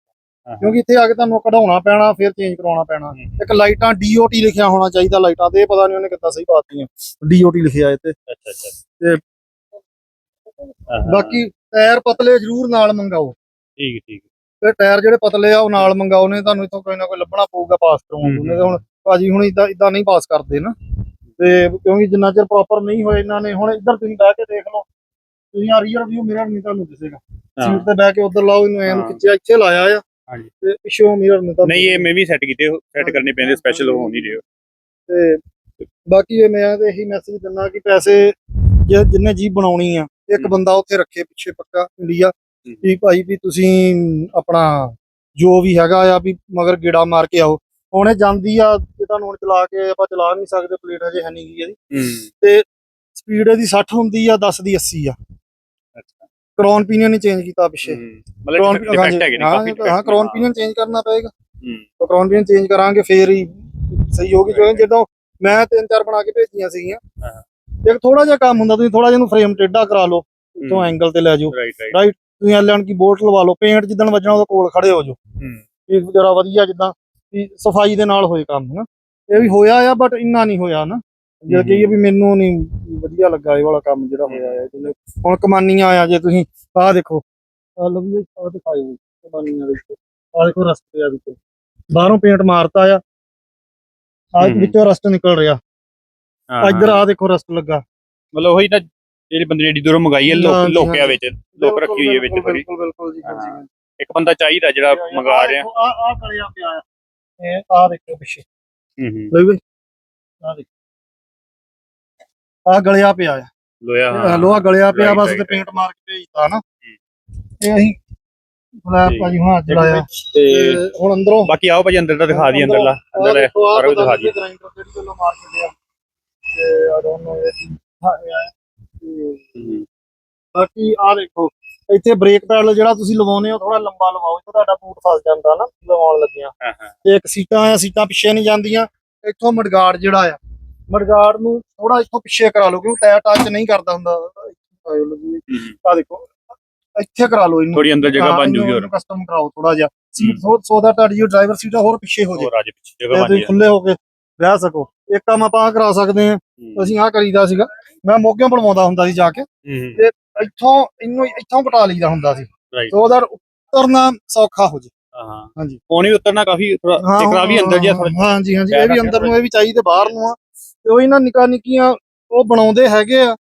ਕਿਉਂਕਿ ਇੱਥੇ ਆ ਕੇ ਤੁਹਾਨੂੰ ਕਢਾਉਣਾ ਪੈਣਾ ਫਿਰ ਚੇਂਜ ਕਰਾਉਣਾ ਪੈਣਾ। ਇੱਕ ਲਾਈਟਾਂ DOT ਲਿਖਿਆ ਹੋਣਾ ਚਾਹੀਦਾ ਲਾਈਟਾਂ ਤੇ ਇਹ ਪਤਾ ਨਹੀਂ ਉਹਨੇ ਕਿੱਦਾਂ ਸਹੀ ਪਾਤੀਆਂ DOT ਲਿਖਿਆ ਇੱਥੇ। ਅੱਛਾ ਅੱਛਾ। ਤੇ ਬਾਕੀ ਟਾਇਰ ਪਤਲੇ ਜ਼ਰੂਰ ਨਾਲ ਮੰਗਾਓ। ਠੀਕ ਠੀਕ ਤੇ ਟਾਇਰ ਜਿਹੜੇ ਪਤਲੇ ਆ ਉਹ ਨਾਲ ਮੰਗਾਓ ਨੇ ਤੁਹਾਨੂੰ ਇਥੋਂ ਕੋਈ ਨਾ ਕੋਈ ਲੱਭਣਾ ਪਊਗਾ ਪਾਸ ਕਰਾਉਣ ਨੂੰ। ਹੁਣ ਭਾਜੀ ਹੁਣ ਇਦਾਂ ਇਦਾਂ ਨਹੀਂ ਪਾਸ ਕਰਦੇ ਨਾ। ਤੇ ਕਿਉਂਕਿ ਜਿੰਨਾ ਚਿਰ ਪ੍ਰੋਪਰ ਨਹੀਂ ਹੋਏ ਇਹਨਾਂ ਨੇ ਹੁਣ ਇੱਧਰ ਤੁਸੀਂ ਬਹਿ ਕੇ ਦੇਖ ਲਓ। ਤੁਸੀਂ ਆ ਰੀਅਰ ਵਿਊ ਮਿਰਰ ਨਹੀਂ ਤੁਹਾਨੂੰ ਦਿਸੇਗਾ। ਸੀਟ ਤੇ ਬਹਿ ਕੇ ਉੱਧਰ ਲਾਓ ਇਹਨੂੰ ਹਾਂ। ਖਿੱਚਿਆ ਇੱਥੇ ਲਾਇਆ ਆ। ਹਾਂਜੀ। ਤੇ ਪਿੱਛੋਂ ਮਿਰਰ ਨਹੀਂ ਤਾਂ ਨਹੀਂ ਇਹ ਮੈਂ ਵੀ ਸੈੱਟ ਕੀਤੇ ਸੈੱਟ ਕਰਨੇ ਪੈਂਦੇ ਸਪੈਸ਼ਲ ਹੋ ਨਹੀਂ ਰਹੇ ਤੇ ਬਾਕੀ ਇਹ ਮੈਂ ਤੇ ਇਹੀ ਮੈਸੇਜ ਦਿੰਦਾ ਕਿ ਪੈਸੇ ਜੇ ਜਿੰਨੇ ਜੀਪ ਬਣਾਉਣੀ ਆ ਇੱਕ। ਬੰਦਾ ਉੱਥੇ ਰੱਖੇ ਪਿੱਛੇ ਪੱਕਾ ਇੰਡੀਆ। ਵੀ ਭਾਈ ਵੀ ਤੁਸੀਂ ਆਪਣਾ ਜੋ ਵੀ ਹੈਗਾ ਆ ਵੀ ਮਗਰ ਗੇੜਾ ਮਾਰ ਕੇ ਆਓ ਹੁਣ ਜਾਂਦੀ ਆ ਜੇ ਤੁਹਾਨੂੰ ਹੁਣ ਚਲਾ ਕੇ ਆਪਾਂ ਚਲਾ ਨਹੀਂ ਸਕਦੇ ਪਲੇਟ ਅਜੇ ਹੈ ਨਹੀਂ ਗਈ ਇਹਦੀ ਹੂੰ ਸਪੀਡ ਇਹਦੀ 60 ਹੁੰਦੀ ਆ 10 ਦੀ 80 ਆ ਕ੍ਰੋਨ ਪੀਨੀਅਨ ਨਹੀਂ ਚੇਂਜ ਕੀਤਾ ਪਿੱਛੇ। ਮਤਲਬ ਕ੍ਰੋਨ ਡਿਫੈਕਟ ਹੈਗੇ ਨੇ ਕਾਫੀ ਹਾਂ ਕ੍ਰੋਨ ਪੀਨੀਅਨ ਚੇਂਜ ਕਰਨਾ ਪਏਗਾ। ਹੂੰ। ਕ੍ਰੋਨ ਪੀਨੀਅਨ ਚੇਂਜ ਕਰਾਂਗੇ ਫੇਰ ਹੀ ਸਹੀ ਹੋਗੀ ਜੋ ਜਦੋਂ ਮੈਂ ਤਿੰਨ ਚਾਰ ਬਣਾ ਕੇ ਭੇਜੀਆਂ ਸੀਗੀਆਂ। ਹਾਂ। ਇੱਕ ਥੋੜਾ ਜਿਹਾ ਕੰਮ ਹੁੰਦਾ ਤੁਸੀਂ ਥੋੜਾ ਜਿਹਾ ਨੂੰ ਫਰੇਮ ਟੇਢਾ ਕਰਾ ਲਓ। ਤੋਂ ਐਂਗਲ ਤੇ ਲੈ ਜਾਓ। ਰਾਈਟ ਤੁਸੀਂ ਐਲਐਨ ਕੀ ਬੋਟ ਲਵਾ ਲਓ। ਪੇਂਟ ਜਿੱਦਣ ਵੱਜਣਾ ਉਹਦੇ ਕੋਲ ਖੜੇ ਹੋ ਜਾਓ। ਹੂੰ। ਇਹ ਜਰਾ ਵਧੀਆ ਜਿੱਦਾਂ ਸਫ਼ਾਈ ਦੇ ਨਾਲ ਹੋਏ ਕੰਮ ਹਨਾ। ਇਹ ਵੀ ਹੋਇਆ ਆ ਬਟ ਇੰਨਾ ਨਹੀਂ ਹੋਇਆ ਨਾ। ਜੇ। ਕਹੀਏ ਵੀ ਮੈਨੂੰ ਨਹੀਂ ਵਧੀਆ ਲੱਗਾ ਇਹ ਵਾਲਾ ਕੰਮ ਜਿਹੜਾ ਹੋਇਆ ਹੈ ਜਿਵੇਂ ਹੁਣ ਕਮਾਨੀਆਂ ਆ ਜੇ ਤੁਸੀਂ ਆਹ ਦੇਖੋ। ਆਹ ਲਓ ਵੀ ਆਹ ਦਿਖਾਇਓ ਕਮਾਨੀਆਂ ਦੇਖੋ ਆਹ ਦੇਖੋ ਰਸਤੇ ਆ ਵਿੱਚ। ਬਾਹਰੋਂ ਪੇਂਟ ਮਾਰਤਾ ਆ। ਆਹ। ਵਿੱਚੋਂ ਰਸਟ ਨਿਕਲ ਰਿਹਾ। ਇੱਧਰ। ਆ ਦੇਖੋ ਰਸਟ ਲੱਗਾ। ਮਤਲਬ ਉਹੀ ਤਾਂ ਜਿਹੜੇ ਬੰਦੇ ਨੇ ਏਡੀ ਦੂਰੋਂ ਮੰਗਾਈ ਹੈ ਲੋਕ ਲੋਕਿਆ। ਵਿੱਚ ਲੋਕ ਰੱਖੀ ਹੋਈ ਹੈ ਵਿੱਚ ਬਿਲਕੁਲ ਥੋੜੀ ਬਿਲਕੁਲ ਜੀ। ਇੱਕ ਬੰਦਾ ਚਾਹੀਦਾ ਜਿਹੜਾ ਮੰਗਾ ਰਿਹਾ। ਆ ਆ ਗਲਿਆ ਪਿਆ ਆ। ਇਹ ਆ ਦੇਖੋ ਪਿੱਛੇ। ਹੂੰ ਹੂੰ। ਲਈ ਬਈ ਆ ਦੇਖ। ਆ ਗਲਿਆ ਪਿਆ ਆ। ਲੋਇਆ ਇਹ ਲੋਹਾ ਗਲਿਆ ਪਿਆ Right, ਬਸ right, ਤੇ ਪੇਂਟ ਮਾਰ ਕੇ ਭੇਜਤਾ ਨਾ। ਇਹ ਅਸੀਂ ਫਲੈਪ ਠੀਕ। ਭਾਜੀ ਹੁਣ ਅੱਜ ਲਾਇਆ। ਤੇ ਹੁਣ ਅੰਦਰੋਂ ਬਾਕੀ ਆਓ ਭਾਜੀ ਅੰਦਰ ਦਾ ਦਿਖਾ ਦੀ ਅੰਦਰਲਾ ਆਹ ਅੰਦਰ ਦੇਖੋ, ਆਹ ਸਾਰਾ ਕੁਝ ਦਿਖਾ ਦੀ grinder ਜਿਹੜੀ ਗੱਲੋਂ ਮਾਰ ਛੱਡਿਆ ਤੇ ਆ ਡੋਨਟ ਨੋ ਇਹ ਤੇ ਬਾਕੀ ਆ ਦੇਖੋ ਇੱਥੇ ਬ੍ਰੇਕ ਪੈਡਲ ਜਿਹੜਾ ਤੁਸੀਂ ਲਵਾਉਨੇ ਹੋ ਥੋੜਾ ਲੰਬਾ ਲਵਾਓ। ਇੱਥੇ ਤੁਹਾਡਾ ਬੂਟ ਫਸ ਜਾਂਦਾ ਨਾ ਲਵਾਉਣ ਲੱਗਿਆ। ਹਾਂ ਹਾਂ। ਤੇ ਇੱਕ ਸੀਟਾਂ ਆ ਸੀਟਾਂ ਪਿੱਛੇ ਨਹੀਂ ਜਾਂਦੀਆਂ। ਇੱਥੋਂ ਮਡਗਾਰਡ ਜਿਹੜਾ ਆ ਮਡਗਾਰਡ ਨੂੰ ਥੋੜਾ ਇੱਥੋਂ ਪਿੱਛੇ ਕਰਾ ਲਓ ਕਿਉਂਕਿ ਟਾਇਰ ਟੱਚ ਨਹੀਂ ਕਰਦਾ ਹੁੰਦਾ। ਆ ਦੇਖੋ ਇੱਥੇ ਕਰਾ ਲਓ ਇਹਨੂੰ। ਥੋੜੀ ਅੰਦਰ ਜਗ੍ਹਾ ਬਣ ਜੂਗੀ ਹੋਰ। ਕਸਟਮ ਕਰਾਓ ਥੋੜਾ ਜਿਹਾ। ਸੀਟ ਸੋ ਸੋ ਦਾ ਤੁਹਾਡੀ ਜੋ ਡਰਾਈਵਰ ਸੀਟ ਆ ਹੋਰ ਪਿੱਛੇ ਹੋ ਜੇ। ਹੋਰ ਅੱਜ ਪਿੱਛੇ ਤੇ ਜਗ੍ਹਾ ਬਣ ਤੁਸੀਂ ਜਾਏ ਖੁੱਲੇ ਹੋ ਕੇ ਬਹਿ ਸਕੋ। ਇੱਕ ਕੰਮ ਆਪਾਂ ਕਰਾ ਸਕਦੇ ਅਸੀਂ ਆਹ ਕਰੀਦਾ ਸੀਗਾ। ਮੈਂ ਮੋਗਿਆਂ ਬਣਵਾਉਂਦਾ ਹੁੰਦਾ ਸੀ ਜਾ ਕੇ। ਹੂੰ ਇੱਥੋਂ ਇਹਨੂੰ ਇੱਥੋਂ ਕਟਾ ਲਈਦਾ ਹੁੰਦਾ ਸੀ. ਸੋ ਉਹਦਾ ਉਤਰਨਾ ਸੌਖਾ ਹੋ ਜੇ। ਹਾਂ ਹਾਂਜੀ। ਉਹਨੇ ਉਤਰਨਾ ਕਾਫੀ ਟਿਕਰਾ ਵੀ ਅੰਦਰ ਜਿਹਾ ਥੋੜਾ ਹਾਂਜੀ ਹਾਂਜੀ ਇਹ ਵੀ ਅੰਦਰ ਨੂੰ ਇਹ ਵੀ ਚਾਹੀਦੇ ਬਾਹਰ ਨੂੰ ਆ। ਤੇ ਉਹ ਇਹਨਾਂ ਨਿੱਕਾ ਨਿੱਕੀਆਂ ਉਹ ਬਣਾਉਂਦੇ ਹੈਗੇ ਆ।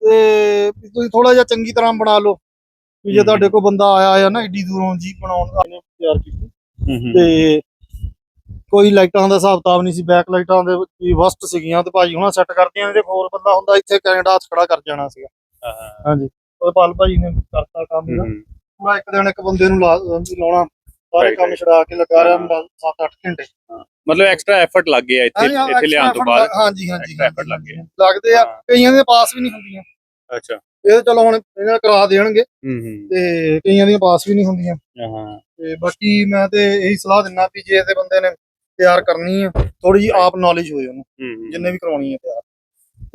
ਤੇ ਵੀ ਤੁਸੀਂ ਥੋੜਾ ਜਿਹਾ ਚੰਗੀ ਤਰ੍ਹਾਂ ਬਣਾ ਲਓ। ਵੀ ਜੇ। ਤੁਹਾਡੇ ਕੋਲ ਬੰਦਾ ਆਇਆ ਆ ਨਾ ਏਡੀ ਦੂਰੋਂ ਜੀ ਬਣਾਉਣ ਦਾ ਨੇ ਤਿਆਰ ਕੀਤੀ। ਤੇ ਕੋਈ ਲਾਈਟਾਂ ਦਾ ਹਿਸਾਬ ਤਾਬ ਨਹੀਂ ਸੀ ਬੈਕ ਲਾਈਟਾਂ ਦੇ ਵੀ ਵਸਟ ਸੀਗੀਆਂ ਤੇ ਭਾਜੀ ਹੁਣਾਂ ਸੈੱਟ ਕਰਦੀਆਂ ਨੇ ਤੇ ਹੋਰ ਬੰਦਾ ਹੁੰਦਾ ਇੱਥੇ ਕੈਨੇਡਾ ਹੱਥ ਖੜਾ ਕਰ ਜਾਣਾ ਸੀਗਾ। ਹਾਂਜੀ। ਉਹ ਪਾਲ ਭਾਜੀ ਨੇ ਕਰਤਾ ਕੰਮ ਹੂੰ ਪੂਰਾ ਇੱਕ ਦਿਨ ਇੱਕ ਬੰਦੇ ਨੂੰ ਲਾਉਣਾ। ਸਾਰੇ ਕੰਮ. ਛਡਾ ਕੇ ਲਗਾ ਰਿਹਾ ਹਾਂ। 7-8 ਘੰਟੇ। ਮਤਲਬ ਐਕਸਟਰਾ ਐਫਰਟ ਲੱਗ ਗਿਆ ਇੱਥੇ ਹਾਂ, ਇੱਥੇ ਲਿਆਉਣ ਤੋਂ ਬਾਅਦ। ਹਾਂਜੀ ਹਾਂਜੀ effort ਲੱਗ ਗਿਆ। ਲੱਗਦੇ ਆ ਹਾਂ। ਕਈਆਂ ਦੇ ਪਾਸ ਵੀ ਨਹੀਂ ਹੁੰਦੀਆਂ। ਅੱਛਾ। ਇਹ ਤਾਂ ਚਲੋ ਹੁਣ ਇਹਨਾਂ ਕਰਾ ਦੇਣਗੇ। ਹੂੰ ਹੂੰ। ਤੇ ਕਈਆਂ ਦੀਆਂ ਪਾਸ ਵੀ ਨਹੀਂ ਹੁੰਦੀਆਂ। ਹਾਂ ਤੇ ਬਾਕੀ ਮੈਂ ਤੇ ਇਹੀ ਸਲਾਹ ਦਿੰਦਾ ਵੀ ਜੇ ਤੇ ਬੰਦੇ ਨੇ ਤਿਆਰ ਕਰਨੀ ਆ ਥੋੜੀ ਜੀ ਆਪ ਨੌਲੇਜ ਹੋਏ ਉਹਨੂੰ ਹੂੰ ਹੂੰ। ਜਿੰਨੇ ਵੀ ਕਰਾਉਣੀ ਆ ਤਿਆਰ।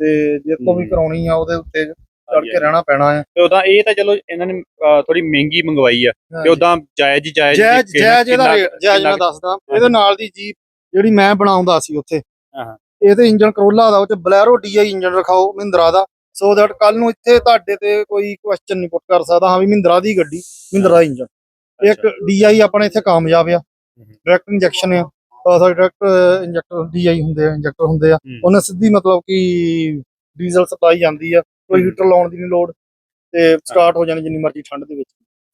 ਤੇ ਜੇ ਤੋਂ ਵੀ। ਕਰਾਉਣੀ ਆ ਉਹਦੇ ਉੱਤੇ ਚੜ ਕੇ ਰਹਿਣਾ ਪੈਣਾ ਆ। ਤੇ ਉਦਾਂ ਇਹ ਤਾਂ ਚਲੋ ਇਹਨਾਂ ਨੇ ਥੋੜੀ ਮਹਿੰਗੀ ਮੰਗਵਾਈ ਆ। ਤੇ ਉਦਾਂ ਜਾਇਜ਼ ਹੀ ਜਾਇਜ਼ ਜਾਇਜ਼ ਇਹਦਾ ਰੇਟ ਜਾਇਜ਼ ਮੈਂ ਦੱਸਦਾ। ਇਹਦੇ ਨਾਲ ਦੀ ਜੀਪ ਜਿਹੜੀ ਮੈਂ ਬਣਾਉਂਦਾ ਸੀ ਉੱਥੇ। ਹਾਂ। ਇਹਦੇ ਇੰਜਨ ਕਰੋਲਾ ਦਾ ਉਹ ਚ ਬਲੈਰੋ ਡੀਆਈ ਇੰਜਨ ਰਖਾਓ ਮਹਿੰਦਰਾ ਦਾ। ਸੋ ਦੈਟ ਕੱਲ ਨੂੰ ਇੱਥੇ ਤੁਹਾਡੇ ਤੇ ਕੋਈ ਕੁਐਸਚਨ ਨਹੀਂ ਪੁੱਟ ਕਰ ਸਕਦਾ। ਹਾਂ ਵੀ ਮਹਿੰਦਰਾ ਦੀ ਗੱਡੀ ਮਹਿੰਦਰਾ ਇੰਜਨ ਇੱਕ। ਡੀਆਈ ਆਪਣੇ ਇੱਥੇ ਕਾਮਯਾਬ ਆ। ਡਾਇਰੈਕਟ ਇੰਜੈਕਸ਼ਨ ਆ। ਸੌਰੀ ਡਾਇਰੈਕਟ ਇੰਜੈਕਟਰ ਡੀਆਈ ਹੁੰਦੇ ਆ ਇੰਜੈਕਟਰ ਹੁੰਦੇ ਆ। ਉਹਨਾਂ ਸਿੱਧੀ ਮਤਲਬ ਕਿ ਡੀਜ਼ਲ ਸਪਲਾਈ ਜਾਂਦੀ ਆ। ਕੋਈ। ਹੀਟਰ ਲਾਉਣ ਦੀ ਨਹੀਂ ਲੋੜ ਤੇ ਸਟਾਰਟ ਹੋ ਜਾਣੀ ਜਿੰਨੀ ਮਰਜ਼ੀ ਠੰਡ ਦੇ ਵਿੱਚ।